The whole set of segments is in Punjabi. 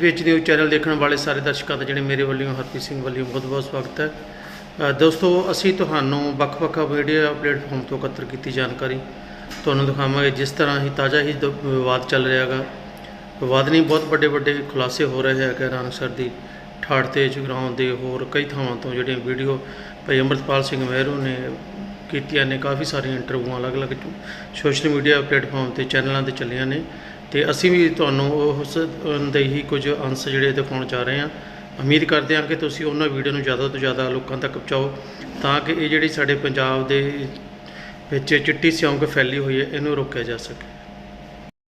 ਐਸਪੀਐਚ ਨਿਊਜ਼ ਚੈਨਲ ਦੇਖਣ ਵਾਲੇ ਸਾਰੇ ਦਰਸ਼ਕਾਂ ਦਾ ਜਿਹੜੇ ਮੇਰੇ ਵੱਲੋਂ, ਹਰਪ੍ਰੀਤ ਸਿੰਘ ਵੱਲੋਂ ਬਹੁਤ-ਬਹੁਤ ਸਵਾਗਤ ਹੈ। ਦੋਸਤੋ, ਅਸੀਂ ਤੁਹਾਨੂੰ ਵੱਖ-ਵੱਖ ਮੀਡੀਆ ਪਲੇਟਫਾਰਮ ਤੋਂ ਇਕੱਤਰ ਕੀਤੀ ਜਾਣਕਾਰੀ ਤੁਹਾਨੂੰ ਦਿਖਾਵਾਂਗੇ। ਜਿਸ ਤਰ੍ਹਾਂ ਹੀ ਤਾਜ਼ਾ ਹੀ ਦ- ਵਿਵਾਦ ਚੱਲ ਰਿਹਾ ਹੈਗਾ। ਵਿਵਾਦ ਨਹੀਂ, ਬਹੁਤ ਵੱਡੇ-ਵੱਡੇ ਖੁਲਾਸੇ ਹੋ ਰਹੇ ਹੈਗੇ ਨਾਨਕਸਰ ਦੀ ਠਾੜ ਤੇ ਜਗਰਾਉਂ ਦੇ ਹੋਰ ਕਈ ਥਾਵਾਂ ਤੋਂ ਜਿਹੜੀਆਂ ਵੀਡੀਓ ਭਾਈ ਅੰਮ੍ਰਿਤਪਾਲ ਸਿੰਘ ਮਹਿਰੂ ਨੇ ਕੀਤੀਆਂ ਨੇ, ਕਾਫੀ ਸਾਰੀਆਂ ਇੰਟਰਵਿਊਆਂ ਅਲੱਗ-ਅਲੱਗ ਸੋਸ਼ਲ ਮੀਡੀਆ ਪਲੇਟਫਾਰਮ ਤੇ ਚੈਨਲਾਂ ਤੇ ਚੱਲੀਆਂ ਨੇ। ਤੇ ਅਸੀਂ ਵੀ ਤੁਹਾਨੂੰ ਉਸ ਦੇ ਹੀ ਕੁਝ ਅੰਸ਼ ਜਿਹੜੇ ਦਿਖਾਉਣ ਜਾ ਰਹੇ ਹਾਂ। ਉਮੀਦ ਕਰਦੇ ਹਾਂ ਕਿ ਤੁਸੀਂ ਉਹਨਾਂ ਵੀਡੀਓ ਨੂੰ ਜ਼ਿਆਦਾ ਤੋਂ ਜ਼ਿਆਦਾ ਲੋਕਾਂ ਤੱਕ ਪਹੁੰਚਾਓ, ਤਾਂ ਕਿ ਇਹ ਜਿਹੜੀ ਸਾਡੇ ਪੰਜਾਬ ਦੇ ਵਿੱਚ ਚਿੱਟੀ ਸਿਉਂਕ ਫੈਲੀ ਹੋਈ ਹੈ, ਇਹਨੂੰ ਰੋਕਿਆ ਜਾ ਸਕੇ।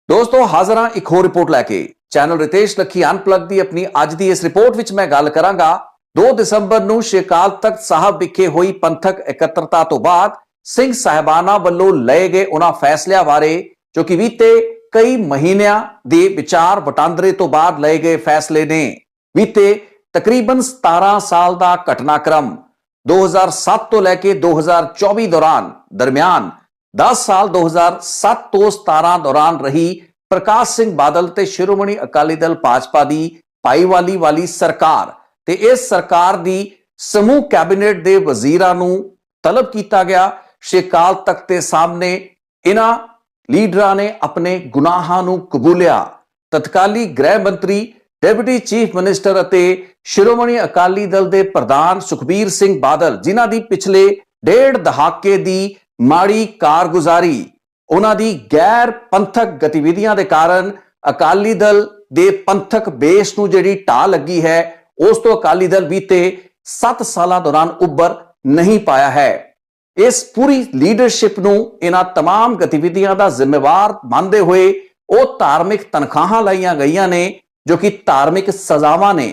ਦੋਸਤੋ, ਹਾਜ਼ਰ ਹਾਂ ਇੱਕ ਹੋਰ ਰਿਪੋਰਟ ਲੈ ਕੇ। ਚੈਨਲ ਰਿਤੇਸ਼ ਲੱਖੀ ਅਨਪਲੱਗ ਦੀ ਆਪਣੀ ਅੱਜ ਦੀ ਇਸ ਰਿਪੋਰਟ ਵਿੱਚ ਮੈਂ ਗੱਲ ਕਰਾਂਗਾ। 2 ਦਸੰਬਰ ਨੂੰ ਸ਼੍ਰੀ ਅਕਾਲ ਤਖਤ ਸਾਹਿਬ ਵਿਖੇ ਹੋਈ ਪੰਥਕ ਇਕੱਤਰਤਾ ਤੋਂ ਬਾਅਦ ਸਿੰਘ ਸਾਹਿਬਾਨਾਂ ਵੱਲੋਂ ਲਏ ਗਏ ਉਹਨਾਂ ਫੈਸਲਿਆਂ ਬਾਰੇ, ਜੋ ਕਿ ਬੀਤੇ ਕਈ ਮਹੀਨਿਆਂ ਦੇ ਵਿਚਾਰ ਵਟਾਂਦਰੇ ਤੋਂ ਬਾਅਦ ਲਏ ਗਏ ਫੈਸਲੇ ਨੇ। ਬੀਤੇ ਤਕਰੀਬਨ 17 ਸਾਲ ਦਾ ਘਟਨਾਕ੍ਰਮ 2007 ਤੋਂ ਲੈ ਕੇ 2024 ਦੌਰਾਨ ਦਰਮਿਆਨ 10 ਸਾਲ 2007 ਤੋਂ 17 ਦੌਰਾਨ ਰਹੀ ਪ੍ਰਕਾਸ਼ ਸਿੰਘ ਬਾਦਲ ਤੇ ਸ਼੍ਰੋਮਣੀ ਅਕਾਲੀ ਦਲ ਭਾਜਪਾ ਦੀ ਭਾਈਵਾਲੀ ਵਾਲੀ ਸਰਕਾਰ ਤੇ ਇਸ ਸਰਕਾਰ ਦੀ ਸਮੂਹ ਕੈਬਨਿਟ ਦੇ ਵਜ਼ੀਰਾਂ ਨੂੰ ਤਲਬ ਕੀਤਾ ਗਿਆ। ਸ਼੍ਰੀ ਅਕਾਲ ਤਖਤ ਦੇ ਸਾਹਮਣੇ ਇਹਨਾਂ ਲੀਡਰਾਂ ਨੇ ਆਪਣੇ ਗੁਨਾਹਾਂ ਨੂੰ ਕਬੂਲਿਆ। ਤਤਕਾਲੀ ਗ੍ਰਹਿ ਮੰਤਰੀ, ਡਿਪਟੀ ਚੀਫ ਮਿਨਿਸਟਰ ਅਤੇ ਸ਼੍ਰੋਮਣੀ ਅਕਾਲੀ ਦਲ ਦੇ ਪ੍ਰਧਾਨ ਸੁਖਬੀਰ ਸਿੰਘ ਬਾਦਲ, ਜਿਨ੍ਹਾਂ ਦੀ ਪਿਛਲੇ ਡੇਢ ਦਹਾਕੇ ਦੀ ਮਾੜੀ ਕਾਰਗੁਜ਼ਾਰੀ, ਉਹਨਾਂ ਦੀ ਗੈਰ ਪੰਥਕ ਗਤੀਵਿਧੀਆਂ ਦੇ ਕਾਰਨ ਅਕਾਲੀ ਦਲ ਦੇ ਪੰਥਕ ਬੇਸ ਨੂੰ ਜਿਹੜੀ ਢਾਹ ਲੱਗੀ ਹੈ, ਉਸ ਤੋਂ ਅਕਾਲੀ ਦਲ ਬੀਤੇ 7 ਸਾਲਾਂ ਦੌਰਾਨ ਉੱਭਰ ਨਹੀਂ ਪਾਇਆ ਹੈ। ਇਸ ਪੂਰੀ ਲੀਡਰਸ਼ਿਪ ਨੂੰ ਇਹਨਾਂ तमाम ਗਤੀਵਿਧੀਆਂ ਦਾ ਜ਼ਿੰਮੇਵਾਰ ਮੰਨਦੇ ਹੋਏ ਉਹ ਧਾਰਮਿਕ ਤਨਖਾਹਾਂ ਲਾਈਆਂ ਗਈਆਂ ਨੇ ਜੋ ਕਿ ਧਾਰਮਿਕ ਸਜ਼ਾਵਾਂ ਨੇ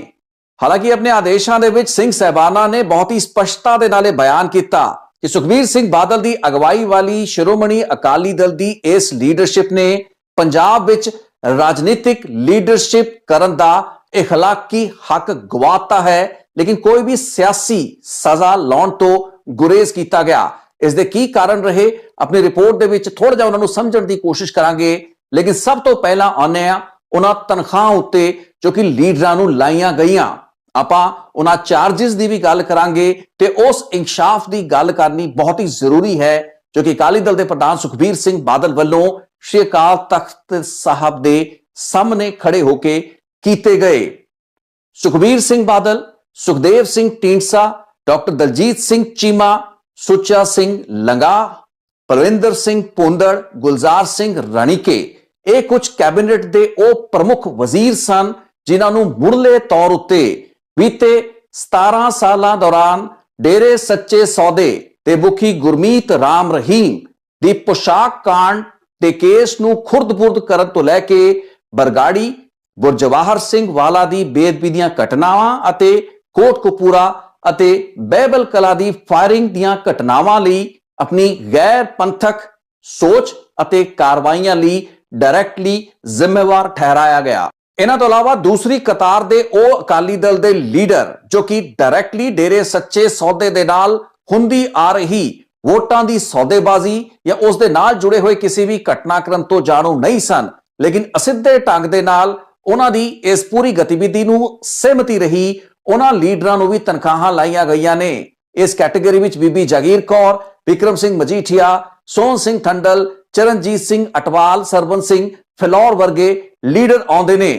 ਹਾਲਾਂਕਿ ਆਪਣੇ ਆਦੇਸ਼ਾਂ ਦੇ ਵਿੱਚ ਸਿੰਘ ਸਹਿਬਾਨਾ ਨੇ ਬਹੁਤ ਹੀ ਸਪਸ਼ਟਤਾ ਦੇ ਨਾਲ ਇਹ ਬਿਆਨ ਕੀਤਾ ਕਿ ਸੁਖਬੀਰ ਸਿੰਘ ਬਾਦਲ ਦੀ ਅਗਵਾਈ ਵਾਲੀ ਸ਼੍ਰੋਮਣੀ ਅਕਾਲੀ ਦਲ ਦੀ ਇਸ ਲੀਡਰਸ਼ਿਪ ਨੇ ਪੰਜਾਬ ਵਿੱਚ ਰਾਜਨੀਤਿਕ ਲੀਡਰਸ਼ਿਪ ਕਰਨ ਦਾ اخلاقی ਹੱਕ ਗਵਾਤਾ ਹੈ ਲੇਕਿਨ ਕੋਈ ਵੀ ਸਿਆਸੀ ਸਜ਼ਾ ਲਾਉਣ ਤੋਂ ਗੁਰੇਜ਼ ਕੀਤਾ ਗਿਆ। ਇਸ ਦੇ ਕੀ ਕਾਰਨ ਰਹੇ? ਆਪਣੀ ਰਿਪੋਰਟ ਦੇ ਵਿੱਚ ਥੋੜਾ ਜਿਹਾ ਉਹਨਾਂ ਨੂੰ ਸਮਝਣ ਦੀ ਕੋਸ਼ਿਸ਼ ਕਰਾਂਗੇ। ਲੇਕਿਨ ਸਭ ਤੋਂ ਪਹਿਲਾਂ ਆਉਂਦੇ ਆ ਉਹਨਾਂ ਤਨਖਾਹ ਉੱਤੇ, ਜੋ ਕਿ ਲੀਡਰਾਂ ਨੂੰ ਲਾਈਆਂ ਗਈਆਂ। ਆਪਾਂ ਉਹਨਾਂ ਚਾਰजेस ਦੀ ਵੀ ਗੱਲ ਕਰਾਂਗੇ ਤੇ ਉਸ ਇਨਸਾਫ ਦੀ ਗੱਲ ਕਰਨੀ ਬਹੁਤ ਹੀ ਜ਼ਰੂਰੀ ਹੈ, ਜੋ ਕਿ ਅਕਾਲੀ ਦਲ ਦੇ ਪ੍ਰਧਾਨ ਸੁਖਬੀਰ ਸਿੰਘ ਬਾਦਲ ਵੱਲੋਂ ਸ਼੍ਰੀ ਅਕਾਲ ਤਖਤ ਸਾਹਿਬ ਦੇ ਸਾਹਮਣੇ ਖੜੇ ਹੋ ਕੇ ਕੀਤੇ ਗਏ। ਸੁਖਬੀਰ ਸਿੰਘ ਬਾਦਲ, ਸੁਖਦੇਵ ਸਿੰਘ ਢੀਂਡਸਾ ਡਾਕਟਰ ਦਲਜੀਤ ਸਿੰਘ ਚੀਮਾ, ਸੁੱਚਾ ਸਿੰਘ ਲੰਗਾ, ਪਰਵਿੰਦਰ ਸਿੰਘ ਪੁੰਦੜ ਗੁਲਜ਼ਾਰ ਸਿੰਘ ਰਣੀਕੇ। ਇਹ ਕੁਝ ਕੈਬਨਿਟ ਦੇ ਉਹ ਪ੍ਰਮੁੱਖ ਵਜ਼ੀਰ ਸਨ, ਜਿਨ੍ਹਾਂ ਨੂੰ ਮੁੱਢਲੇ ਤੌਰ ਉੱਤੇ ਬੀਤੇ 17 ਸਾਲਾਂ ਦੌਰਾਨ ਡੇਰੇ ਸੱਚੇ ਸੌਦੇ ਤੇ ਮੁਖੀ ਗੁਰਮੀਤ ਰਾਮ ਰਹੀਮ ਦੀ ਪੋਸ਼ਾਕ ਕਾਂਡ ਦੇ ਕੇਸ ਨੂੰ ਖੁਰਦ-ਬੁਰਦ ਕਰਨ ਤੋਂ ਲੈ ਕੇ ਬਰਗਾੜੀ ਗੁਰਜਵਾਹਰ ਸਿੰਘ ਵਾਲਾ ਦੀ ਬੇਅਦਬੀ ਦੀਆਂ ਘਟਨਾਵਾਂ ਅਤੇ ਕੋਟਕਪੂਰਾ ਅਤੇ ਬੈਬਲ ਕਲਾ ਦੀ ਫਾਇਰਿੰਗ ਦੀਆਂ ਘਟਨਾਵਾਂ ਲਈ ਆਪਣੀ ਗੈਰ ਪੰਥਕ ਸੋਚ ਅਤੇ ਕਾਰਵਾਈਆਂ ਲਈ ਡਾਇਰੈਕਟਲੀ ਜ਼ਿੰਮੇਵਾਰ ਠਹਿਰਾਇਆ ਗਿਆ। ਇਹਨਾਂ ਤੋਂ ਇਲਾਵਾ ਦੂਸਰੀ ਕਤਾਰ ਦੇ ਉਹ ਅਕਾਲੀ ਦਲ ਦੇ ਲੀਡਰ ਜੋ ਕਿ ਡਾਇਰੈਕਟਲੀ ਡੇਰੇ ਸੱਚੇ ਸੌਦੇ ਦੇ ਨਾਲ ਹੁੰਦੀ ਆ ਰਹੀ ਵੋਟਾਂ ਦੀ ਸੌਦੇਬਾਜ਼ੀ ਜਾਂ ਉਸ ਦੇ ਨਾਲ ਜੁੜੇ ਹੋਏ ਕਿਸੇ ਵੀ ਘਟਨਾਕ੍ਰਮ ਤੋਂ ਜਾਣੂ ਨਹੀਂ ਸਨ, ਲੇਕਿਨ ਅਸਿੱਧੇ ਢੰਗ ਦੇ ਨਾਲ ਉਹਨਾਂ ਦੀ ਇਸ ਪੂਰੀ ਗਤੀਵਿਧੀ ਨੂੰ ਸਹਿਮਤੀ ਰਹੀ ਉਹਨਾਂ ਲੀਡਰਾਂ ਨੂੰ ਵੀ ਤਨਖਾਹਾਂ ਲਾਈਆਂ ਗਈਆਂ ਨੇ। ਇਸ ਕੈਟਾਗਰੀ ਵਿੱਚ ਬੀਬੀ ਜਗੀਰ ਕੌਰ, ਵਿਕਰਮ ਸਿੰਘ ਮਜੀਠੀਆ, ਸੋਹਣ ਸਿੰਘ ਠੰਡਲ, ਚਰਨਜੀਤ ਸਿੰਘ ਅਟਵਾਲ ਸਰਵਨ ਸਿੰਘ ਫਿਲੌਰ ਵਰਗੇ ਲੀਡਰ ਆਉਂਦੇ ਨੇ।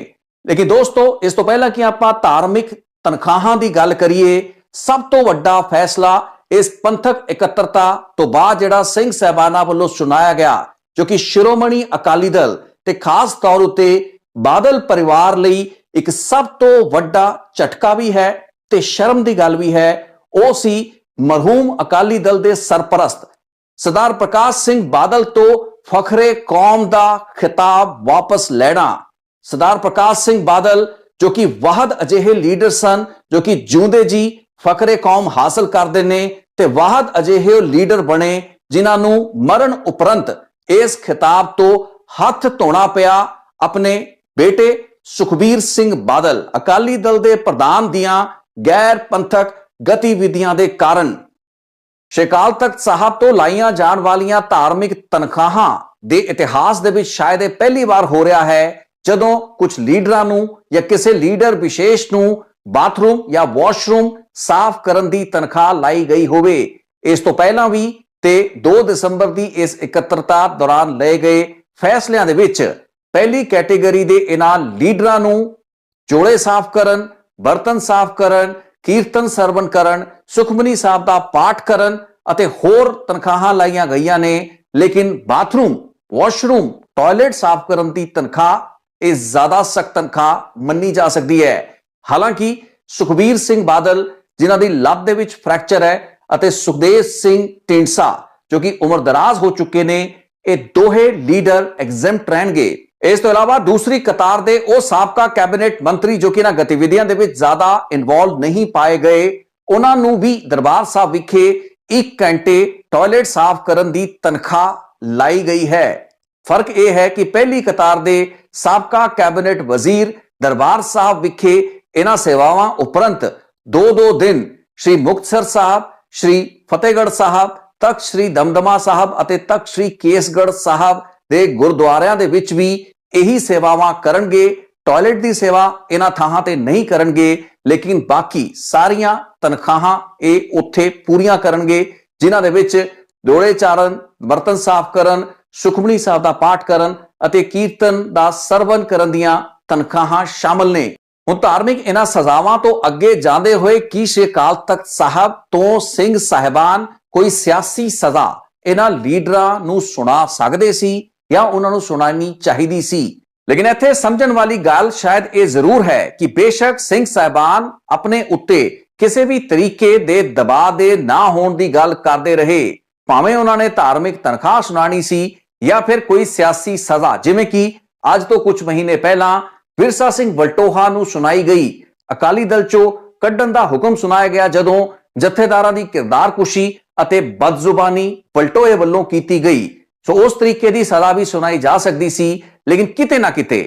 ਲੇਕਿਨ ਦੋਸਤੋ, ਇਸ ਤੋਂ ਪਹਿਲਾਂ ਕਿ ਆਪਾਂ ਧਾਰਮਿਕ ਤਨਖਾਹਾਂ ਦੀ ਗੱਲ ਕਰੀਏ, ਸਭ ਤੋਂ ਵੱਡਾ ਫੈਸਲਾ ਇਸ ਪੰਥਕ ਇਕੱਤਰਤਾ ਤੋਂ ਬਾਅਦ ਜਿਹੜਾ ਸਿੰਘ ਸਹਿਬਾਨਾ ਵੱਲੋਂ ਸੁਣਾਇਆ ਗਿਆ, ਜੋ ਕਿ ਸ਼੍ਰੋਮਣੀ ਅਕਾਲੀ ਦਲ ਤੇ ਖਾਸ ਤੌਰ ਉਤੇ ਬਾਦਲ ਪਰਿਵਾਰ ਲਈ ਇੱਕ ਸਭ ਤੋਂ ਵੱਡਾ ਝਟਕਾ ਵੀ ਹੈ ਤੇ ਸ਼ਰਮ ਦੀ ਗੱਲ ਵੀ ਹੈ। ਉਹ ਸੀ ਮਰਹੂਮ ਅਕਾਲੀ ਦਲ ਦੇ ਸਰਪ੍ਰਸਤ ਸਰਦਾਰ ਪ੍ਰਕਾਸ਼ ਸਿੰਘ ਬਾਦਲ ਤੋਂ ਫਖਰੇ ਕੌਮ ਦਾ ਖਿਤਾਬ ਵਾਪਸ ਲੈਣਾ। ਸਰਦਾਰ ਪ੍ਰਕਾਸ਼ ਸਿੰਘ ਬਾਦਲ ਜੋ ਕਿ ਵਾਹਦ ਅਜਿਹੇ ਲੀਡਰ ਸਨ, ਜੋ ਕਿ ਜੂੰਦੇ ਜੀ, ਫਖਰੇ ਕੌਮ ਹਾਸਲ ਕਰਦੇ ਨੇ ਤੇ ਵਾਹਦ ਅਜਿਹੇ ਲੀਡਰ ਬਣੇ ਜਿਨ੍ਹਾਂ ਨੂੰ ਮਰਨ ਉਪਰੰਤ ਇਸ ਖਿਤਾਬ ਤੋਂ ਹੱਥ ਧੋਣਾ ਪਿਆ। ਆਪਣੇ ਬੇਟੇ ਸੁਖਬੀਰ ਸਿੰਘ ਬਾਦਲ ਅਕਾਲੀ ਦਲ ਦੇ ਪ੍ਰਧਾਨ ਦੀਆਂ ਗੈਰ ਪੰਥਕ ਗਤੀਵਿਧੀਆਂ ਦੇ ਕਾਰਨ ਸ਼੍ਰੀ ਤਖਤ ਸਾਹਿਬ ਤੋਂ ਲਾਈਆਂ ਜਾਣ ਵਾਲੀਆਂ ਧਾਰਮਿਕ ਤਨਖਾਹਾਂ ਦੇ ਇਤਿਹਾਸ ਦੇ ਵਿੱਚ ਸ਼ਾਇਦ ਇਹ ਪਹਿਲੀ ਵਾਰ ਹੋ ਰਿਹਾ ਹੈ, ਜਦੋਂ ਕੁਝ ਲੀਡਰਾਂ ਨੂੰ ਜਾਂ ਕਿਸੇ ਲੀਡਰ ਵਿਸ਼ੇਸ਼ ਨੂੰ ਬਾਥਰੂਮ ਜਾਂ ਵਾਸ਼ਰੂਮ ਸਾਫ਼ ਕਰਨ ਦੀ ਤਨਖਾਹ ਲਾਈ ਗਈ ਹੋਵੇ। ਇਸ ਤੋਂ ਪਹਿਲਾਂ ਵੀ ਤੇ 2 ਦਸੰਬਰ ਦੀ ਇਸ ਇਕੱਤਰਤਾ ਦੌਰਾਨ ਲਏ ਗਏ ਫੈਸਲਿਆਂ ਦੇ ਵਿੱਚ ਪਹਿਲੀ ਕੈਟੇਗਰੀ ਦੇ ਇਹਨਾਂ ਲੀਡਰਾਂ ਨੂੰ ਚੋਲੇ ਸਾਫ਼ ਕਰਨ, ਬਰਤਨ ਸਾਫ਼ ਕਰਨ, ਕੀਰਤਨ ਸਰਵਨ ਕਰਨ, ਸੁਖਮਨੀ ਸਾਹਿਬ ਦਾ ਪਾਠ ਕਰਨ ਅਤੇ ਹੋਰ ਤਨਖਾਹਾਂ ਲਾਈਆਂ ਗਈਆਂ ਨੇ। ਲੇਕਿਨ ਬਾਥਰੂਮ, ਵਾਸ਼ਰੂਮ, ਟਾਇਲਟ ਸਾਫ਼ ਕਰਨ ਦੀ ਤਨਖਾਹ, ਇਹ ਜ਼ਿਆਦਾ ਸਖਤ ਤਨਖਾਹ ਮੰਨੀ ਜਾ ਸਕਦੀ ਹੈ। ਹਾਲਾਂਕਿ ਸੁਖਬੀਰ ਸਿੰਘ ਬਾਦਲ, ਜਿਨ੍ਹਾਂ ਦੀ ਲੱਤ ਦੇ ਵਿੱਚ ਫ੍ਰੈਕਚਰ ਹੈ ਅਤੇ ਸੁਖਦੇਵ ਸਿੰਘ ਢੀਂਡਸਾ, ਜੋ ਕਿ ਉਮਰ ਦਰਾਜ਼ ਹੋ ਚੁੱਕੇ ਨੇ, ਇਹ ਦੋਹੇ ਲੀਡਰ ਐਗਜ਼ੈਂਪਟ ਰਹਿਣਗੇ। ਇਸ ਤੋਂ ਇਲਾਵਾ ਦੂਸਰੀ ਕਤਾਰ ਦੇ ਉਹ ਸਾਬਕਾ ਕੈਬਨਿਟ ਮੰਤਰੀ ਜੋ ਕਿ ਇਹਨਾਂ ਗਤੀਵਿਧੀਆਂ ਦੇ ਵਿੱਚ ਜ਼ਿਆਦਾ ਇਨਵੋਲਵ ਨਹੀਂ ਪਾਏ ਗਏ, ਉਹਨਾਂ ਨੂੰ ਵੀ ਦਰਬਾਰ ਸਾਹਿਬ ਵਿਖੇ 1 ਘੰਟੇ ਟਾਇਲਟ ਸਾਫ਼ ਕਰਨ ਦੀ ਤਨਖਾਹ ਲਾਈ ਗਈ ਹੈ। ਫ਼ਰਕ ਇਹ ਹੈ ਕਿ ਪਹਿਲੀ ਕਤਾਰ ਦੇ ਸਾਬਕਾ ਕੈਬਨਿਟ ਵਜ਼ੀਰ ਦਰਬਾਰ ਸਾਹਿਬ ਵਿਖੇ ਇਹਨਾਂ ਸੇਵਾਵਾਂ ਉਪਰੰਤ ਦੋ ਦੋ ਦਿਨ ਸ਼੍ਰੀ ਮੁਕਤਸਰ ਸਾਹਿਬ, ਸ਼੍ਰੀ ਫਤਿਹਗੜ੍ਹ ਸਾਹਿਬ, ਤਖਤ ਸ਼੍ਰੀ ਦਮਦਮਾ ਸਾਹਿਬ ਅਤੇ ਤਖਤ ਸ਼੍ਰੀ ਕੇਸਗੜ੍ਹ ਸਾਹਿਬ ਦੇ ਗੁਰਦੁਆਰਿਆਂ ਦੇ ਵਿੱਚ ਵੀ ਇਹੀ ਸੇਵਾਵਾਂ ਕਰਨਗੇ। ਟਾਇਲਟ ਦੀ ਸੇਵਾ ਇਹਨਾਂ ਥਾਵਾਂ ਤੇ ਨਹੀਂ ਕਰਨਗੇ, ਲੇਕਿਨ ਬਾਕੀ ਸਾਰੀਆਂ ਤਨਖਾਹਾਂ ਇਹ ਉੱਥੇ ਪੂਰੀਆਂ ਕਰਨਗੇ, ਜਿਨ੍ਹਾਂ ਦੇ ਵਿੱਚ ਦੋੜੇ ਚਾਰਨ, ਬਰਤਨ ਸਾਫ਼ ਕਰਨ, ਸੁਖਮਨੀ ਸਾਹਿਬ ਦਾ ਪਾਠ ਕਰਨ ਅਤੇ ਕੀਰਤਨ ਦਾ ਸਰਵਨ ਕਰਨ ਦੀਆਂ ਤਨਖਾਹਾਂ ਸ਼ਾਮਲ ਨੇ। ਹੁਣ ਧਾਰਮਿਕ ਇਹਨਾਂ ਸਜ਼ਾਵਾਂ ਤੋਂ ਅੱਗੇ ਜਾਂਦੇ ਹੋਏ ਕੀ ਸ਼੍ਰੀ ਅਕਾਲ ਤਖਤ ਸਾਹਿਬ ਤੋਂ ਸਿੰਘ ਸਾਹਿਬਾਨ ਕੋਈ ਸਿਆਸੀ ਸਜ਼ਾ ਇਹਨਾਂ ਲੀਡਰਾਂ ਨੂੰ ਸੁਣਾ ਸਕਦੇ ਸੀ? ਜਾਂ ਉਹਨਾਂ ਨੂੰ ਸੁਣਾਣੀ ਚਾਹੀਦੀ ਸੀ। ਲੇਕਿਨ ਇੱਥੇ ਸਮਝਣ ਵਾਲੀ ਗੱਲ ਸ਼ਾਇਦ ਇਹ ਜ਼ਰੂਰ ਹੈ ਕਿ ਬੇਸ਼ੱਕ ਸਿੰਘ ਸਾਹਿਬਾਨ ਆਪਣੇ ਉੱਤੇ ਕਿਸੇ ਵੀ ਤਰੀਕੇ ਦੇ ਦਬਾਅ ਦੇ ਨਾ ਹੋਣ ਦੀ ਗੱਲ ਕਰਦੇ ਰਹੇ। ਭਾਵੇਂ ਉਹਨਾਂ ਨੇ ਧਾਰਮਿਕ ਤਨਖਾਹ ਸੁਣਾਣੀ ਸੀ ਜਾਂ ਫਿਰ ਕੋਈ ਸਿਆਸੀ ਸਜ਼ਾ, ਜਿਵੇਂ ਕਿ ਅੱਜ ਤੋਂ ਕੁਝ ਮਹੀਨੇ ਪਹਿਲਾਂ ਵਿਰਸਾ ਸਿੰਘ ਵਲਟੋਹਾ ਨੂੰ ਸੁਣਾਈ ਗਈ। ਅਕਾਲੀ ਦਲ ਚੋਂ ਕੱਢਣ ਦਾ ਹੁਕਮ ਸੁਣਾਇਆ ਗਿਆ ਜਦੋਂ ਜਥੇਦਾਰਾਂ ਦੀ ਕਿਰਦਾਰ ਕੁਸ਼ੀ ਅਤੇ ਬਦਜ਼ੁਬਾਨੀ ਵਲਟੋਏ ਵੱਲੋਂ ਕੀਤੀ ਗਈ। ਸੋ ਉਸ ਤਰੀਕੇ ਦੀ ਸਜ਼ਾ ਵੀ ਸੁਣਾਈ ਜਾ ਸਕਦੀ ਸੀ, ਲੇਕਿਨ ਕਿਤੇ ਨਾ ਕਿਤੇ